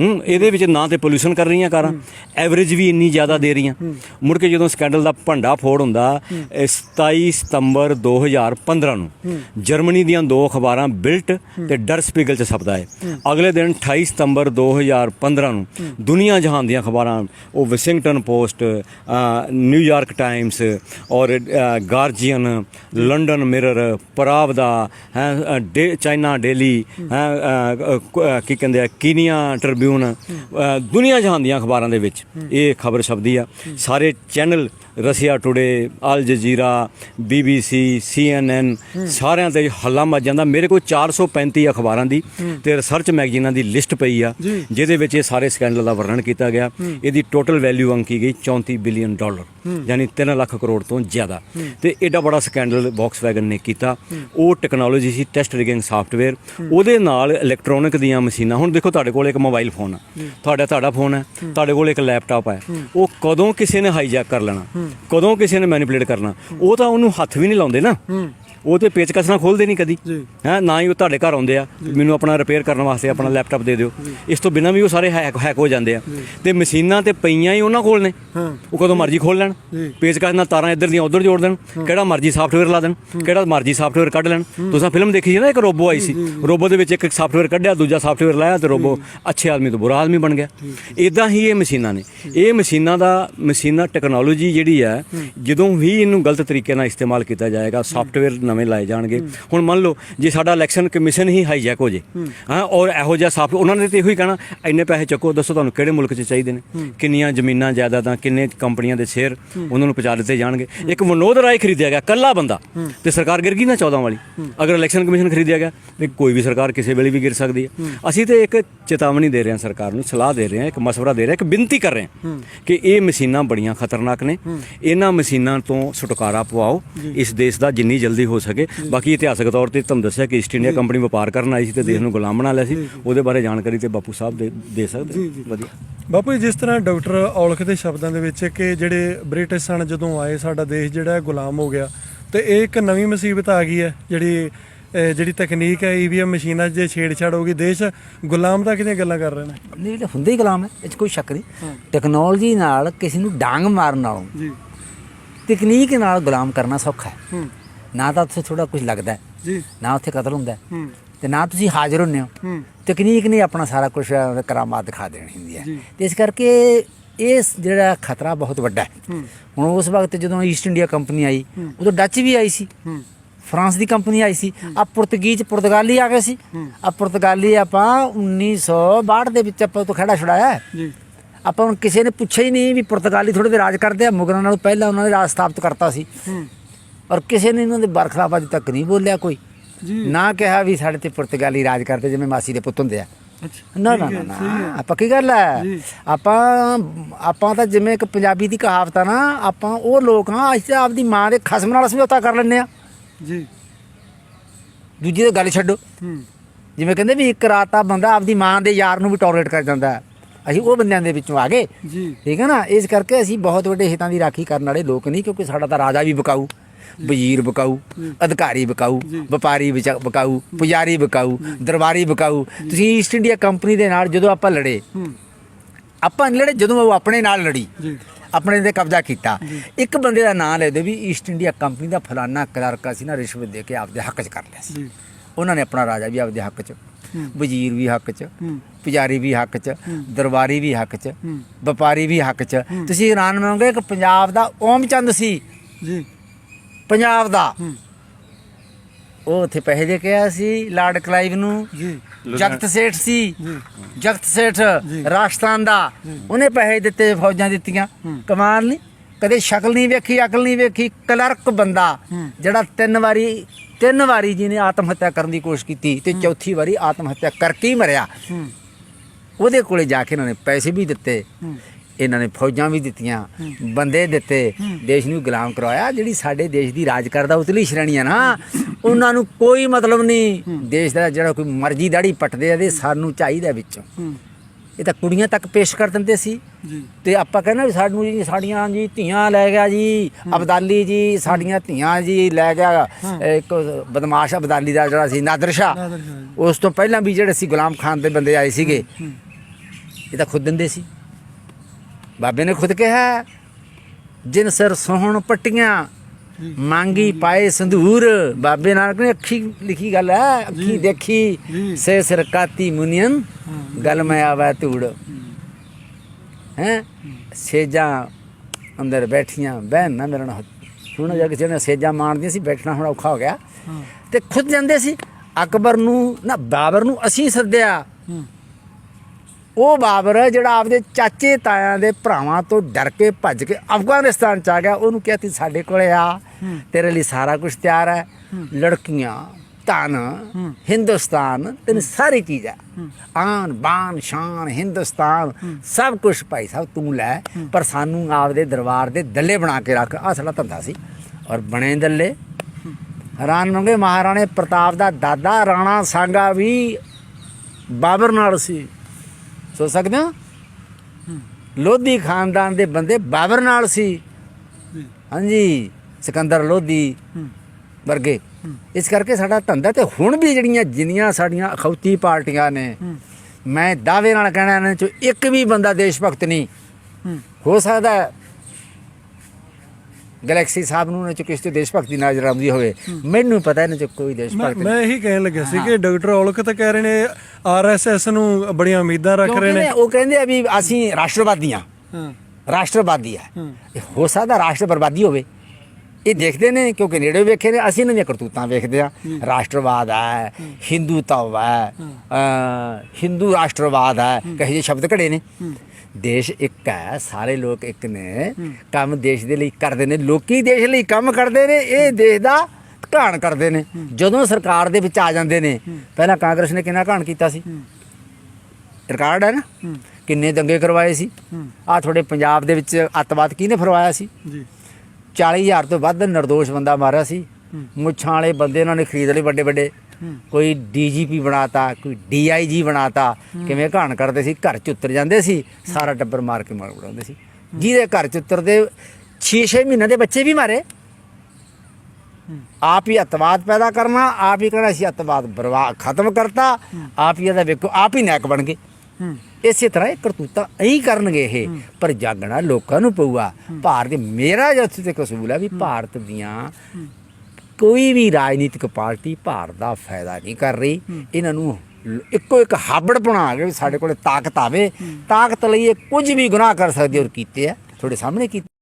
ਹੂੰ ਇਹਦੇ ਵਿੱਚ ਨਾ ਤੇ ਪੋਲੂਸ਼ਨ ਕਰ ਰਹੀਆਂ ਕਾਰਾਂ ਐਵਰੇਜ ਵੀ ਇੰਨੀ ਜ਼ਿਆਦਾ ਦੇ ਰਹੀਆਂ। ਮੁੜ ਕੇ ਜਦੋਂ ਸਕੈਂਡਲ ਦਾ ਭੰਡਾ ਫੋੜ ਹੁੰਦਾ ਇਹ 27 ਸਤੰਬਰ 2015 ਨੂੰ ਜਰਮਨੀ ਦੀਆਂ ਦੋ ਅਖਬਾਰਾਂ ਬਿਲਟ ਤੇ ਡਰ ਸਪੀਗਲ ਚ ਛਪਦਾ ਹੈ। ਅਗਲੇ ਦਿਨ 28 ਸਤੰਬਰ 2015 ਨੂੰ ਦੁਨੀਆ ਜਹਾਨ ਦੀਆਂ ਅਖਬਾਰਾਂ ਉਹ Washington Post New York Times ਔਰ ਗਾਰਜੀਅਨ ਲੰਡਨ ਮਿਰਰ ਪਰਾਵਦਾ ਹੈ ਚਾਈਨਾ ਡੇਲੀ ਹੈ। ਕੀ ਕਹਿੰਦੇ ਆ ਕੀਨੀਆ ਟ੍ਰਿਬਿਊਨ ਅ, ਦੁਨੀਆ ਜਹਾਨ ਦੀਆਂ ਅਖਬਾਰਾਂ ਦੇ ਵਿੱਚ। ਇਹ ਖਬਰ ਛਪਦੀ ਆ। ਸਾਰੇ channel Russia Today Al Jazeera BBC CNN ਸਾਰਿਆਂ ਤੇ ਹੱਲਾ ਮੱਚ ਜਾਂਦਾ। ਮੇਰੇ ਕੋਲ 435 ਅਖਬਾਰਾਂ ਦੀ ਤੇ ਰਿਸਰਚ ਮੈਗਜ਼ੀਨਾਂ ਦੀ ਲਿਸਟ ਪਈ ਆ। ਜਿਹਦੇ ਵਿੱਚ ਇਹ ਸਾਰੇ ਸਕੈਂਡਲ ਦਾ ਵਰਣਨ ਕੀਤਾ ਗਿਆ। ਇਹਦੀ ਟੋਟਲ ਵੈਲਿਊ ਅੰਕੀ ਗਈ 34 ਬਿਲੀਅਨ ਡਾਲਰ ਯਾਨੀ 3 ਲੱਖ ਕਰੋੜ ਤੋਂ ਜ਼ਿਆਦਾ। ਤੇ ਐਡਾ ਬੜਾ ਸਕੈਂਡਲ ਵੈਗਨ ਨੇ ਕੀਤਾ। ਉਹ ਟੈਕਨੋਲੋਜੀ ਸੀ ਟੈਸਟ ਰਿਗਿੰਗ ਸਾਫਟਵੇਅਰ ਉਹਦੇ ਨਾਲ ਇਲੈਕਟ੍ਰੋਨਿਕ ਦੀਆਂ ਮਸ਼ੀਨਾਂ ਹੁਣ ਦੇਖੋ ਤੁਹਾਡੇ ਕੋਲ ਇੱਕ ਮੋਬਾਈਲ ਫੋਨ ਆ। ਤੁਹਾਡਾ ਤੁਹਾਡਾ ਫੋਨ ਹੈ। ਤੁਹਾਡੇ ਕੋਲ ਇੱਕ ਲੈਪਟਾਪ ਹੈ। ਉਹ ਕਦੋਂ ਕਿਸੇ ਨੇ ਹਾਈਜੈਕ ਕਰ ਲੈਣਾ? ਕਦੋਂ ਕਿਸੇ ਨੇ ਮੈਨੀਪੂਲੇਟ ਕਰਨਾ ਉਹ ਤਾਂ ਉਹਨੂੰ ਹੱਥ ਵੀ ਨਹੀਂ ਲਾਉਂਦੇ ਨਾ। ਉਹ ਤੇ ਪੇਚਕਸ ਨਾਲ ਖੋਲਦੇ ਨਹੀਂ ਕਦੀ। ਹੈ ਨਾ ਹੀ ਉਹ ਤੁਹਾਡੇ ਘਰ ਆਉਂਦੇ ਆ। ਮੈਨੂੰ ਆਪਣਾ ਰਿਪੇਅਰ ਕਰਨ ਵਾਸਤੇ ਆਪਣਾ ਲੈਪਟਾਪ ਦੇ ਦਿਓ। ਇਸ ਤੋਂ ਬਿਨਾਂ ਵੀ ਉਹ ਸਾਰੇ ਹੈਕ ਹੈਕ ਹੋ ਜਾਂਦੇ ਆ। ਤੇ ਮਸ਼ੀਨਾਂ ਤੇ ਪਈਆਂ ਹੀ ਉਹਨਾਂ ਕੋਲ ਨੇ। ਉਹ ਕਦੋਂ ਮਰਜ਼ੀ ਖੋਲ ਲੈਣ। ਪੇਚਕਸ ਨਾਲ ਤਾਰਾਂ ਇੱਧਰ ਦੀਆਂ ਉੱਧਰ ਜੋੜ ਦੇਣ। ਕਿਹੜਾ ਮਰਜ਼ੀ ਸਾਫਟਵੇਅਰ ਲਾ ਦੇਣ। ਕਿਹੜਾ ਮਰਜ਼ੀ ਸਾਫਟਵੇਅਰ ਕੱਢ ਲੈਣ। ਤੁਸੀਂ ਫਿਲਮ ਦੇਖੀ ਸੀ ਨਾ ਇੱਕ ਰੋਬੋ ਆਈ ਸੀ। ਰੋਬੋ ਦੇ ਵਿੱਚ ਇੱਕ ਸਾਫਟਵੇਅਰ ਕੱਢਿਆ ਦੂਜਾ ਸਾਫਟਵੇਅਰ ਲਾਇਆ ਤੇ ਰੋਬੋ ਅੱਛੇ ਆਦਮੀ ਤੋਂ ਬੁਰਾ ਆਦਮੀ ਬਣ ਗਿਆ। ਇਦਾਂ ਹੀ ਇਹ ਮਸ਼ੀਨਾਂ ਨੇ। ਇਹ ਮਸ਼ੀਨਾਂ ਦਾ ਮਸ਼ੀਨਾਂ ਟੈਕਨੋਲੋਜੀ ਜਿਹੜੀ ਹੈ ਜਦੋਂ ਵੀ ਇਹਨੂੰ ਗਲਤ ਤਰੀਕੇ ਨਾਲ ਇਸਤੇਮਾਲ ਕੀਤਾ ਜਾਏਗਾ ਸਾਫਟਵੇਅਰ ਨਵੇਂ ਲਾਏ ਜਾਣਗੇ। ਹੁਣ ਮੰਨ ਲਓ ਜੇ ਸਾਡਾ ਇਲੈਕਸ਼ਨ ਕਮਿਸ਼ਨ ਹੀ ਹਾਈਜੈਕ ਹੋ ਜੇ ਹਾਂ। ਔਰ ਇਹੋ ਜਿਹਾ ਸਾਫਟ ਉਹਨਾਂ ਨੇ ਤੇ ਇਹੋ ਹੀ ਕਹਿਣਾ ਇੰਨੇ ਪੈਸੇ ਚੱਕੋ ਦੱਸੋ ਤੁਹਾਨੂੰ ਕਿਹੜੇ ਮੁਲਕ 'ਚ ਚਾਹੀਦੇ ਨੇ? ਕਿੰਨੀਆਂ ਜ਼ਮੀਨਾਂ ਜਾਇਦਾਦਾਂ ਕਿੰਨੇ ਕੰਪਨੀਆਂ ਦੇ ਸ਼ੇਅਰ ਉਹਨਾਂ ਨੂੰ ਪਹੁੰਚਾ ਦਿੱਤੇ ਜਾਣਗੇ। ਇੱਕ ਮਨੋਦ ਰਾਏ ਖਰੀਦਿਆ ਗਿਆ ਕੱਲਾ ਬੰਦਾ ਤੇ ਸਰਕਾਰ ਗਿਰ ਗਈ ਨਾ 14 ਵਾਲੀ। ਅਗਰ ਇਲੈਕਸ਼ਨ ਕਮਿਸ਼ਨ ਖਰੀਦਿਆ ਗਿਆ ਤੇ ਕੋਈ ਵੀ ਸਰਕਾਰ ਕਿਸੇ ਵੇਲੇ ਵੀ ਗਿਰ ਸਕਦੀ ਹੈ। ਅਸੀਂ ਤੇ ਇੱਕ ਚੇਤਾਵਨੀ ਦੇ ਰਹੇ ਹਾਂ ਸਰਕਾਰ ਨੂੰ ਸਲਾਹ ਦੇ ਰਹੇ ਹਾਂ ਇੱਕ ਮਸ਼ਵਰਾ ਦੇ ਰਹੇ ਹਾਂ ਇੱਕ ਬੇਨਤੀ ਕਰ ਰਹੇ ਹਾਂ ਕਿ ਇਹ ਮਸ਼ੀਨਾਂ ਬੜੀਆਂ ਖਤਰਨਾਕ ਨੇ। ਇਹਨਾਂ ਮਸ਼ੀਨਾਂ ਤੋਂ ਛੁਟਕਾਰਾ ਪਵਾਓ। ਇਸ ਦੇਸ਼ ਦਾ ਜਿੰਨੀ ਜਲਦੀ ਹੋ ਸਕੇ। ਬਾਕੀ ਇਤਿਹਾਸਕ ਤੌਰ ਤੇ ਤੁਹਾਨੂੰ ਦੱਸਿਆ ਕਿ ਈਸਟ ਇੰਡੀਆ ਕੰਪਨੀ ਵਪਾਰ ਕਰਨ ਆਈ ਸੀ ਤੇ ਦੇਸ਼ ਨੂੰ ਗੁਲਾਮ ਬਣਾ ਲਿਆ ਸੀ। ਉਹਦੇ ਬਾਰੇ ਜਾਣਕਾਰੀ ਤੇ ਬਾਪੂ ਸਾਹਿਬ ਦੇ ਦੇ ਸਕਦੇ ਵਧੀਆ। ਬਾਪੂ ਜੀ, ਜਿਸ ਤਰ੍ਹਾਂ ਡਾਕਟਰ ਔਲਖ ਦੇ ਸ਼ਬਦਾਂ ਦੇ ਵਿੱਚ ਕਿ ਜਿਹੜੇ ਬ੍ਰਿਟਿਸ਼ ਸਨ ਜਦੋਂ ਆਏ ਸਾਡਾ ਦੇਸ਼ ਜਿਹੜਾ ਹੈ ਗੁਲਾਮ ਹੋ ਗਿਆ ਤੇ ਇਹ ਇੱਕ ਨਵੀਂ ਮੁਸੀਬਤ ਆ ਗਈ ਹੈ। ਜਿਹੜੀ ਅਹ ਜਿਹੜੀ ਤਕਨੀਕ ਹੈ ਈਵੀਐਮ ਮਸ਼ੀਨਾਂ 'ਚ ਜੇ ਛੇੜਛਾੜ ਹੋ ਗਈ ਦੇਸ਼ ਗੁਲਾਮ ਤਾਂ ਕਿਤੇ ਗੱਲਾਂ ਕਰ ਰਹੇ ਨੇ? ਨਹੀਂ ਇਹ ਹੁੰਦੇ ਹੀ ਗੁਲਾਮ ਹੈ ਇਹ 'ਚ ਕੋਈ ਸ਼ੱਕ ਨਹੀਂ। ਟੈਕਨੋਲੋਜੀ ਨਾਲ ਕਿਸੇ ਨੂੰ ਡਾਂਗ ਮਾਰਨ ਨਾਲੋਂ ਜੀ। ਤਕਨੀਕ ਨਾਲ ਗੁਲਾਮ ਕਰਨਾ ਸੌਖਾ ਹੈ। ਹੂੰ। ਨਾ ਤਾਂ ਉੱਥੇ ਥੋੜਾ ਕੁਝ ਲੱਗਦਾ ਹੈ, ਜੀ। ਨਾ ਉੱਥੇ ਕਤਲ ਹੁੰਦਾ ਹੈ, ਹੂੰ। ਤੇ ਨਾ ਤੁਸੀਂ ਹਾਜ਼ਰ ਹੁੰਦੇ ਹੋ। ਹੂੰ। ਤਕਨੀਕ ਨੇ ਆਪਣਾ ਸਾਰਾ ਕੁਝ ਕਰਾਮਾਤ ਦਿਖਾ ਦੇਣੀ ਹੁੰਦੀ ਹੈ। ਜੀ। ਤੇ ਇਸ ਕਰਕੇ ਇਹ ਜਿਹੜਾ ਖਤਰਾ ਬਹੁਤ ਵੱਡਾ ਹੈ। ਹੂੰ। ਹੁਣ ਉਸ ਵਕਤ ਜਦੋਂ ਈਸਟ ਇੰਡੀਆ ਕੰਪਨੀ ਆਈ ਉਦੋਂ ਡੱਚ ਵੀ ਆਈ ਸੀ। ਹੂੰ। ਫਰਾਂਸ ਦੀ ਕੰਪਨੀ ਆਈ ਸੀ। ਆ ਪੁਰਤਗੀਜ਼ ਪੁਰਤਗਾਲੀ ਆ ਗਏ ਸੀ। ਆ ਪੁਰਤਗਾਲੀ ਆਪਾਂ 1962 ਦੇ ਵਿੱਚ ਆਪਾਂ ਤੋਂ ਖੜਾ ਛੁਡਾਇਆ ਹੈ। ਜੀ। ਆਪਾਂ ਨੂੰ ਕਿਸੇ ਨੇ ਪੁੱਛਿਆ ਹੀ ਨਹੀਂ ਵੀ ਪੁਰਤਗਾਲੀ ਥੋੜੇ ਦੇ ਰਾਜ ਕਰਦੇ ਆ। ਮੁਗਲਾਂ ਨਾਲੋਂ ਪਹਿਲਾਂ ਉਹਨਾਂ ਨੇ ਰਾਜ ਸਥਾਪਿਤ ਕਰਤਾ ਸੀ। ਹੂੰ। ਔਰ ਕਿਸੇ ਨੇ ਇਹਨਾਂ ਦੇ ਬਰਖਲਾਫ ਅੱਜ ਤੱਕ ਨਹੀਂ ਬੋਲਿਆ ਕੋਈ। ਜੀ। ਨਾ ਕਿਹਾ ਵੀ ਸਾਡੇ ਤੇ ਪੁਰਤਗਾਲੀ ਰਾਜ ਕਰਦੇ ਜਿਵੇਂ ਮਾਸੀ ਦੇ ਪੁੱਤ ਹੁੰਦੇ ਆ। ਅੱਛਾ। ਨਾ ਨਾ ਨਾ ਹੈ, ਨਾ। ਸਹੀ ਹੈ। ਆਪਾਂ ਕੀ ਗੱਲ ਹੈ। ਆਪਾਂ ਆਪਾਂ ਤਾਂ ਜਿਵੇਂ ਇੱਕ ਪੰਜਾਬੀ ਦੀ ਕਹਾਵਤ ਆ ਨਾ ਆਪਾਂ ਉਹ ਲੋਕ ਹਾਂ ਅਸੀਂ ਤਾਂ ਆਪਦੀ ਮਾਂ ਦੇ ਖਸਮ ਨਾਲ ਸਮਝੌਤਾ ਕਰ ਲੈਂਦੇ ਆ। ਜੀ। ਦੂਜੀ ਦੀ ਗੱਲ ਛੱਡੋ। ਹੂੰ। ਜਿਵੇਂ ਕਹਿੰਦੇ ਵੀ ਇੱਕ ਰਾਤ ਆ ਬੰਦਾ ਆਪਦੀ ਮਾਂ ਦੇ ਯਾਰ ਨੂੰ ਵੀ ਟੋਲਰੇਟ ਕਰ ਜਾਂਦਾ। ਅਸੀਂ ਉਹ ਬੰਦਿਆਂ ਦੇ ਵਿੱਚੋਂ ਆ ਗਏ। ਜੀ। ਠੀਕ ਹੈ ਨਾ? ਇਸ ਕਰਕੇ ਅਸੀਂ ਬਹੁਤ ਵੱਡੇ ਹਿੱਤਾਂ ਦੀ ਰਾਖੀ ਕਰਨ ਵਾਲੇ ਲੋਕ ਨਹੀਂ ਕਿਉਂਕਿ ਸਾਡਾ ਤਾਂ ਰਾਜਾ ਵੀ ਬਕਾਊ। ਵਜ਼ੀਰ ਬਕਾਊ ਅਧਿਕਾਰੀ ਬਕਾਊ ਵਪਾਰੀ ਬਕਾਊ ਪੁਜਾਰੀ ਬਕਾਊ ਦਰਬਾਰੀ ਬਕਾਊ ਤੁਸੀਂ ਈਸਟ ਇੰਡੀਆ ਕੰਪਨੀ ਦੇ ਨਾਲ ਜਦੋਂ ਆਪਾਂ ਲੜੇ ਆਪਾਂ ਲੜੇ ਜਦੋਂ ਉਹ ਆਪਣੇ ਨਾਲ ਲੜੀ। ਆਪਣੇ ਤੇ ਕਬਜ਼ਾ ਕੀਤਾ। ਇੱਕ ਬੰਦੇ ਦਾ ਨਾਂ ਲੈ ਦਿਓ ਵੀ ਈਸਟ ਇੰਡੀਆ ਕੰਪਨੀ ਦਾ ਫਲਾਨਾ ਕਲਰਕ ਸੀ ਨਾ ਰਿਸ਼ਵਤ ਦੇ ਕੇ ਆਪਦੇ ਹੱਕ 'ਚ ਕਰ ਲਿਆ ਸੀ। ਉਹਨਾਂ ਨੇ ਆਪਣਾ ਰਾਜਾ ਵੀ ਆਪਦੇ ਹੱਕ 'ਚ ਵਜ਼ੀਰ ਵੀ ਹੱਕ 'ਚ। ਪੁਜਾਰੀ ਵੀ ਹੱਕ 'ਚ ਦਰਬਾਰੀ ਵੀ ਹੱਕ 'ਚ। ਵਪਾਰੀ ਵੀ ਹੱਕ 'ਚ। ਤੁਸੀਂ ਹੈਰਾਨ ਮੰਨੋਗੇ ਕਿ ਪੰਜਾਬ ਦਾ ਓਮ ਚੰਦ ਸੀ। ਜੀ। ਪੰਜਾਬ ਦਾ। ਉਹ ਉੱਥੇ ਪੈਸੇ ਦੇ ਕੇ ਆਇਆ ਸੀ ਲਾਰਡ ਕਲਾਈਵ ਨੂੰ। ਜੀ। ਜਗਤ ਸੇਠ ਸੀ। ਜੀ। ਜਗਤ ਸੇਠ ਜੀ। ਰਾਜਸਥਾਨ ਦਾ। ਉਹਨੇ ਪੈਸੇ ਦਿੱਤੇ ਫੌਜਾਂ ਦਿੱਤੀਆਂ। ਕਮਾਲ ਨਹੀਂ ਕਦੇ ਸ਼ਕਲ ਨਹੀਂ ਵੇਖੀ ਅਕਲ ਨਹੀਂ ਵੇਖੀ। ਕਲਰਕ ਬੰਦਾ। ਜਿਹੜਾ ਤਿੰਨ ਵਾਰੀ ਤਿੰਨ ਵਾਰੀ ਜਿਹਨੇ ਆਤਮ ਹੱਤਿਆ ਕਰਨ ਦੀ ਕੋਸ਼ਿਸ਼ ਕੀਤੀ ਤੇ ਚੌਥੀ ਵਾਰੀ ਆਤਮ ਹੱਤਿਆ ਕਰਕੇ ਹੀ ਮਰਿਆ। ਉਹਦੇ ਕੋਲੇ ਜਾ ਕੇ ਇਹਨਾਂ ਨੇ ਪੈਸੇ ਵੀ ਦਿੱਤੇ। ਇਹਨਾਂ ਨੇ ਫੌਜਾਂ ਵੀ ਦਿੱਤੀਆਂ ਬੰਦੇ ਦਿੱਤੇ ਦੇਸ਼ ਨੂੰ ਗੁਲਾਮ ਕਰਵਾਇਆ ਜਿਹੜੀ ਸਾਡੇ ਦੇਸ਼ ਦੀ ਰਾਜ ਕਰਦਾ ਉਤਲੀ ਸ਼੍ਰੇਣੀ ਆ ਨਾ ਉਹਨਾਂ ਨੂੰ ਕੋਈ ਮਤਲਬ ਨਹੀਂ। ਦੇਸ਼ ਦਾ ਜਿਹੜਾ ਕੋਈ ਮਰਜ਼ੀ ਦਾੜੀ ਪੱਟਦੇ ਆ ਤੇ ਸਾਨੂੰ ਚਾਹੀਦਾ ਵਿੱਚੋਂ। ਇਹ ਤਾਂ ਕੁੜੀਆਂ ਤੱਕ ਪੇਸ਼ ਕਰ ਦਿੰਦੇ ਸੀ। ਤੇ ਆਪਾਂ ਕਹਿੰਦੇ ਵੀ ਸਾਨੂੰ ਜੀ ਸਾਡੀਆਂ ਜੀ ਧੀਆਂ ਲੈ ਗਿਆ ਜੀ ਅਬਦਾਲੀ ਜੀ ਸਾਡੀਆਂ ਧੀਆਂ ਜੀ ਲੈ ਗਿਆ। ਇੱਕ ਬਦਮਾਸ਼ ਅਬਦਾਲੀ ਦਾ ਜਿਹੜਾ ਸੀ ਨਾਦਰ ਜੀ। ਉਸ ਤੋਂ ਪਹਿਲਾਂ ਵੀ ਜਿਹੜੇ ਸੀ ਗੁਲਾਮ ਖਾਨ ਦੇ ਬੰਦੇ ਆਏ ਸੀਗੇ ਇਹ ਤਾਂ ਖੁਦ ਦਿੰਦੇ ਸੀ। ਬਾਬੇ ਨੇ ਖੁਦ ਕਿਹਾ ਜਿਨ ਸਿਰ ਸੋਹਣ ਪੱਟੀਆਂ ਮੰਗੀ ਪਾਏ ਸੰਧੂਰ ਬਾਬੇ ਨਾਨਕ ਨੇ ਅੱਖੀ ਲਿਖੀ ਗੱਲ ਹੈ ਅੱਖੀ ਦੇਖੀ। ਸੇ ਸਿਰ ਕਾਤੀ ਗਲ ਮੈਂ ਆਵੇ ਧੂੜ। ਹੈ। ਸੇਜਾਂ ਅੰਦਰ ਬੈਠੀਆਂ ਬਹਿਨ ਨਾ ਮੇਰੇ ਨਾਲ ਸੁਣ ਜਾ ਕਿਸੇ ਨੇ ਸੇਜਾਂ ਮਾਰਦੀਆਂ ਸੀ ਬੈਠਣਾ ਹੁਣ ਔਖਾ ਹੋ ਗਿਆ। ਤੇ ਖੁਦ ਜਾਂਦੇ ਸੀ ਅਕਬਰ ਨੂੰ ਨਾ ਬਾਬਰ ਨੂੰ ਅਸੀਂ ਸੱਦਿਆ। ਉਹ ਬਾਬਰ ਜਿਹੜਾ ਆਪਦੇ ਚਾਚੇ ਤਾਇਆਂ ਦੇ ਭਰਾਵਾਂ ਤੋਂ ਡਰ ਕੇ ਭੱਜ ਕੇ ਅਫਗਾਨਿਸਤਾਨ ਚ ਆ ਗਿਆ। ਉਹਨੂੰ ਕਿਹਾ ਤੀ ਸਾਡੇ ਕੋਲੇ ਆ। ਤੇਰੇ ਲਈ ਸਾਰਾ ਕੁਝ ਤਿਆਰ ਹੈ। ਲੜਕੀਆਂ ਧਨ ਹਿੰਦੁਸਤਾਨ ਤੈਨੂੰ ਸਾਰੀ ਚੀਜ਼ ਆਨ ਬਾਨ ਸ਼ਾਨ ਹਿੰਦੁਸਤਾਨ ਸਭ ਕੁਝ ਭਾਈ ਸਾਹਿਬ ਤੂੰ ਲੈ। ਪਰ ਸਾਨੂੰ ਆਪਦੇ ਦਰਬਾਰ ਦੇ ਦੱਲੇ ਬਣਾ ਕੇ ਰੱਖ। ਆ ਸਾਡਾ ਧੰਦਾ ਸੀ। ਔਰ ਬਣੇ ਦੱਲੇ। ਹੈਰਾਨ ਮੰਗੇ ਮਹਾਰਾਣੇ ਪ੍ਰਤਾਪ ਦਾ ਦਾਦਾ ਰਾਣਾ ਸਾਂਗਾ ਵੀ ਬਾਬਰ ਨਾਲ ਸੀ। ਸੋਚ ਸਕਦੇ ਹੋ? ਲੋਧੀ ਖਾਨਦਾਨ ਦੇ ਬੰਦੇ ਬਾਬਰ ਨਾਲ ਸੀ। ਹਾਂਜੀ ਸਿਕੰਦਰ ਲੋਧੀ ਵਰਗੇ। ਇਸ ਕਰਕੇ ਸਾਡਾ ਧੰਦਾ ਤੇ ਹੁਣ ਵੀ ਜਿਹੜੀਆਂ ਜਿੰਨੀਆਂ ਸਾਡੀਆਂ ਅਖੌਤੀ ਪਾਰਟੀਆਂ ਨੇ ਮੈਂ ਦਾਅਵੇ ਨਾਲ ਕਹਿਣਾ ਇਹਨਾਂ ਚੋਂ ਇੱਕ ਵੀ ਬੰਦਾ ਦੇਸ਼ ਭਗਤ ਨਹੀਂ। ਹੂੰ। ਸਕਦਾ ਗੈਲੈਕਸੀ ਸਾਹਿਬ ਨੂੰ ਇਹਨਾਂ ਚੋਂ ਕਿਸੇ ਤੋਂ ਦੇਸ਼ ਭਗਤੀ ਨਜ਼ਰ ਆਉਂਦੀ ਹੋਵੇ ਮੈਨੂੰ ਪਤਾ ਇਹਨਾਂ ਚੋਂ ਕੋਈ ਦੇਸ਼ ਮੈਂ ਭਗਤ। ਮੈਂ ਇਹੀ ਕਹਿਣ ਲੱਗਿਆ ਸੀ ਕਿ ਡਾਕਟਰ ਔਲਖ ਤਾਂ ਕਹਿ ਰਹੇ ਨੇ ਆਰਐਸਐਸ ਨੂੰ ਬੜੀਆਂ ਉਮੀਦਾਂ ਰੱਖ ਰਹੇ ਨੇ। ਉਹ ਕਹਿੰਦੇ ਆ ਵੀ ਅਸੀਂ ਰਾਸ਼ਟਰਵਾਦੀ ਹਾਂ। ਹਾਂ ਰਾਸ਼ਟਰਵਾਦੀ ਹੈ। ਹੂੰ। ਸਕਦਾ ਰਾਸ਼ਟਰ ਬਰਬਾਦੀ ਹੋਵੇ। ਇਹ ਦੇਖਦੇ ਨੇ ਕਿਉਂਕਿ ਨੇੜੇ ਵੇਖੇ ਨੇ ਅਸੀਂ ਇਹਨਾਂ ਦੀਆਂ ਕਰਤੂਤਾਂ ਵੇਖਦੇ ਆ। ਰਾਸ਼ਟਰਵਾਦ ਹੈ ਹਿੰਦੂਤਵ ਹੈ ਹਿੰਦੂ ਰਾਸ਼ਟਰਵਾਦ ਹੈ ਕਹੇ ਜਿਹੇ ਸ਼ਬਦ ਘੜੇ ਨੇ। ਦੇਸ਼ ਇੱਕ ਹੈ ਸਾਰੇ ਲੋਕ ਇੱਕ ਨੇ। ਕੰਮ ਦੇਸ਼ ਦੇ ਲਈ ਕਰਦੇ ਨੇ ਲੋਕੀ ਦੇਸ਼ ਲਈ ਕੰਮ ਕਰਦੇ ਨੇ ਇਹ ਦੇਸ਼ ਦਾ ਘਾਣ ਕਰਦੇ ਨੇ। ਜਦੋਂ ਸਰਕਾਰ ਦੇ ਵਿੱਚ ਆ ਜਾਂਦੇ ਨੇ ਪਹਿਲਾਂ ਕਾਂਗਰਸ ਨੇ ਕਿੰਨਾ ਘਾਣ ਕੀਤਾ ਸੀ? ਰਿਕਾਰਡ ਹੈ ਨਾ? ਕਿੰਨੇ ਦੰਗੇ ਕਰਵਾਏ ਸੀ? ਆ ਤੁਹਾਡੇ ਪੰਜਾਬ ਦੇ ਵਿੱਚ ਅੱਤਵਾਦ ਕਿਹਨੇ ਫਰਵਾਇਆ ਸੀ? ਜੀ। 40000 ਤੋਂ ਵੱਧ ਨਿਰਦੋਸ਼ ਬੰਦਾ ਮਾਰਿਆ ਸੀ। ਮੁੱਛਾਂ ਵਾਲੇ ਬੰਦੇ ਉਹਨਾਂ ਨੇ ਖਰੀਦ ਲਏ ਵੱਡੇ ਵੱਡੇ ਕੋਈ ਡੀਜੀਪੀ ਬਣਾਤਾ, ਕੋਈ ਡੀਆਈਜੀ ਬਣਾਤਾ, ਕਿਵੇਂ ਘਾਣ ਕਰਦੇ ਸੀ, ਘਰ ਚ ਉਤਰ ਜਾਂਦੇ ਸੀ, ਸਾਰਾ ਟੱਬਰ ਮਾਰ ਕੇ ਮਾਰ ਉਡਾਉਂਦੇ ਸੀ। ਜਿਹਦੇ ਘਰ ਚ ਉਤਰਦੇ 6-6 ਮਹੀਨੇ ਦੇ ਬੱਚੇ ਵੀ ਮਾਰੇ। ਆਪ ਹੀ ਅਤਵਾਦ ਪੈਦਾ ਕਰਨਾ, ਆਪ ਹੀ ਕਹਿਣਾ ਸੀ, ਅਤਵਾਦ ਬਰਬਾਦ ਖਤਮ ਕਰਤਾ। ਆਪ ਹੀ ਇਹਦਾ ਵੇਖੋ, ਆਪ ਹੀ ਨੈਕ ਬਣ ਗਏ। ਇਸੇ ਤਰ੍ਹਾਂ ਇਹ ਕਰਤੂਤਾਂ ਐਂ ਕਰਨਗੇ ਇਹ। ਪਰ ਜਾਗਣਾ ਲੋਕਾਂ ਨੂੰ ਪਊਗਾ। ਭਾਰਤ ਮੇਰਾ ਜਿੱਥੇ ਤੇ ਕਸੂਲ ਹੈ ਵੀ ਭਾਰਤ ਦੀਆਂ ਕੋਈ ਵੀ ਰਾਜਨੀਤਿਕ ਪਾਰਟੀ ਭਾਰਤ ਦਾ ਫਾਇਦਾ ਨਹੀਂ ਕਰ ਰਹੀ। ਇਹਨਾਂ ਨੂੰ ਇੱਕੋ ਇੱਕ ਹਾਬੜ ਬਣਾ ਕੇ ਸਾਡੇ ਕੋਲੇ ਤਾਕਤ ਆਵੇ। ਤਾਕਤ ਲਈ ਇਹ ਕੁਝ ਵੀ ਗੁਨਾਹ ਕਰ ਸਕਦੇ ਔਰ ਕੀਤੇ ਆ ਤੁਹਾਡੇ ਸਾਹਮਣੇ ਕੀਤੇ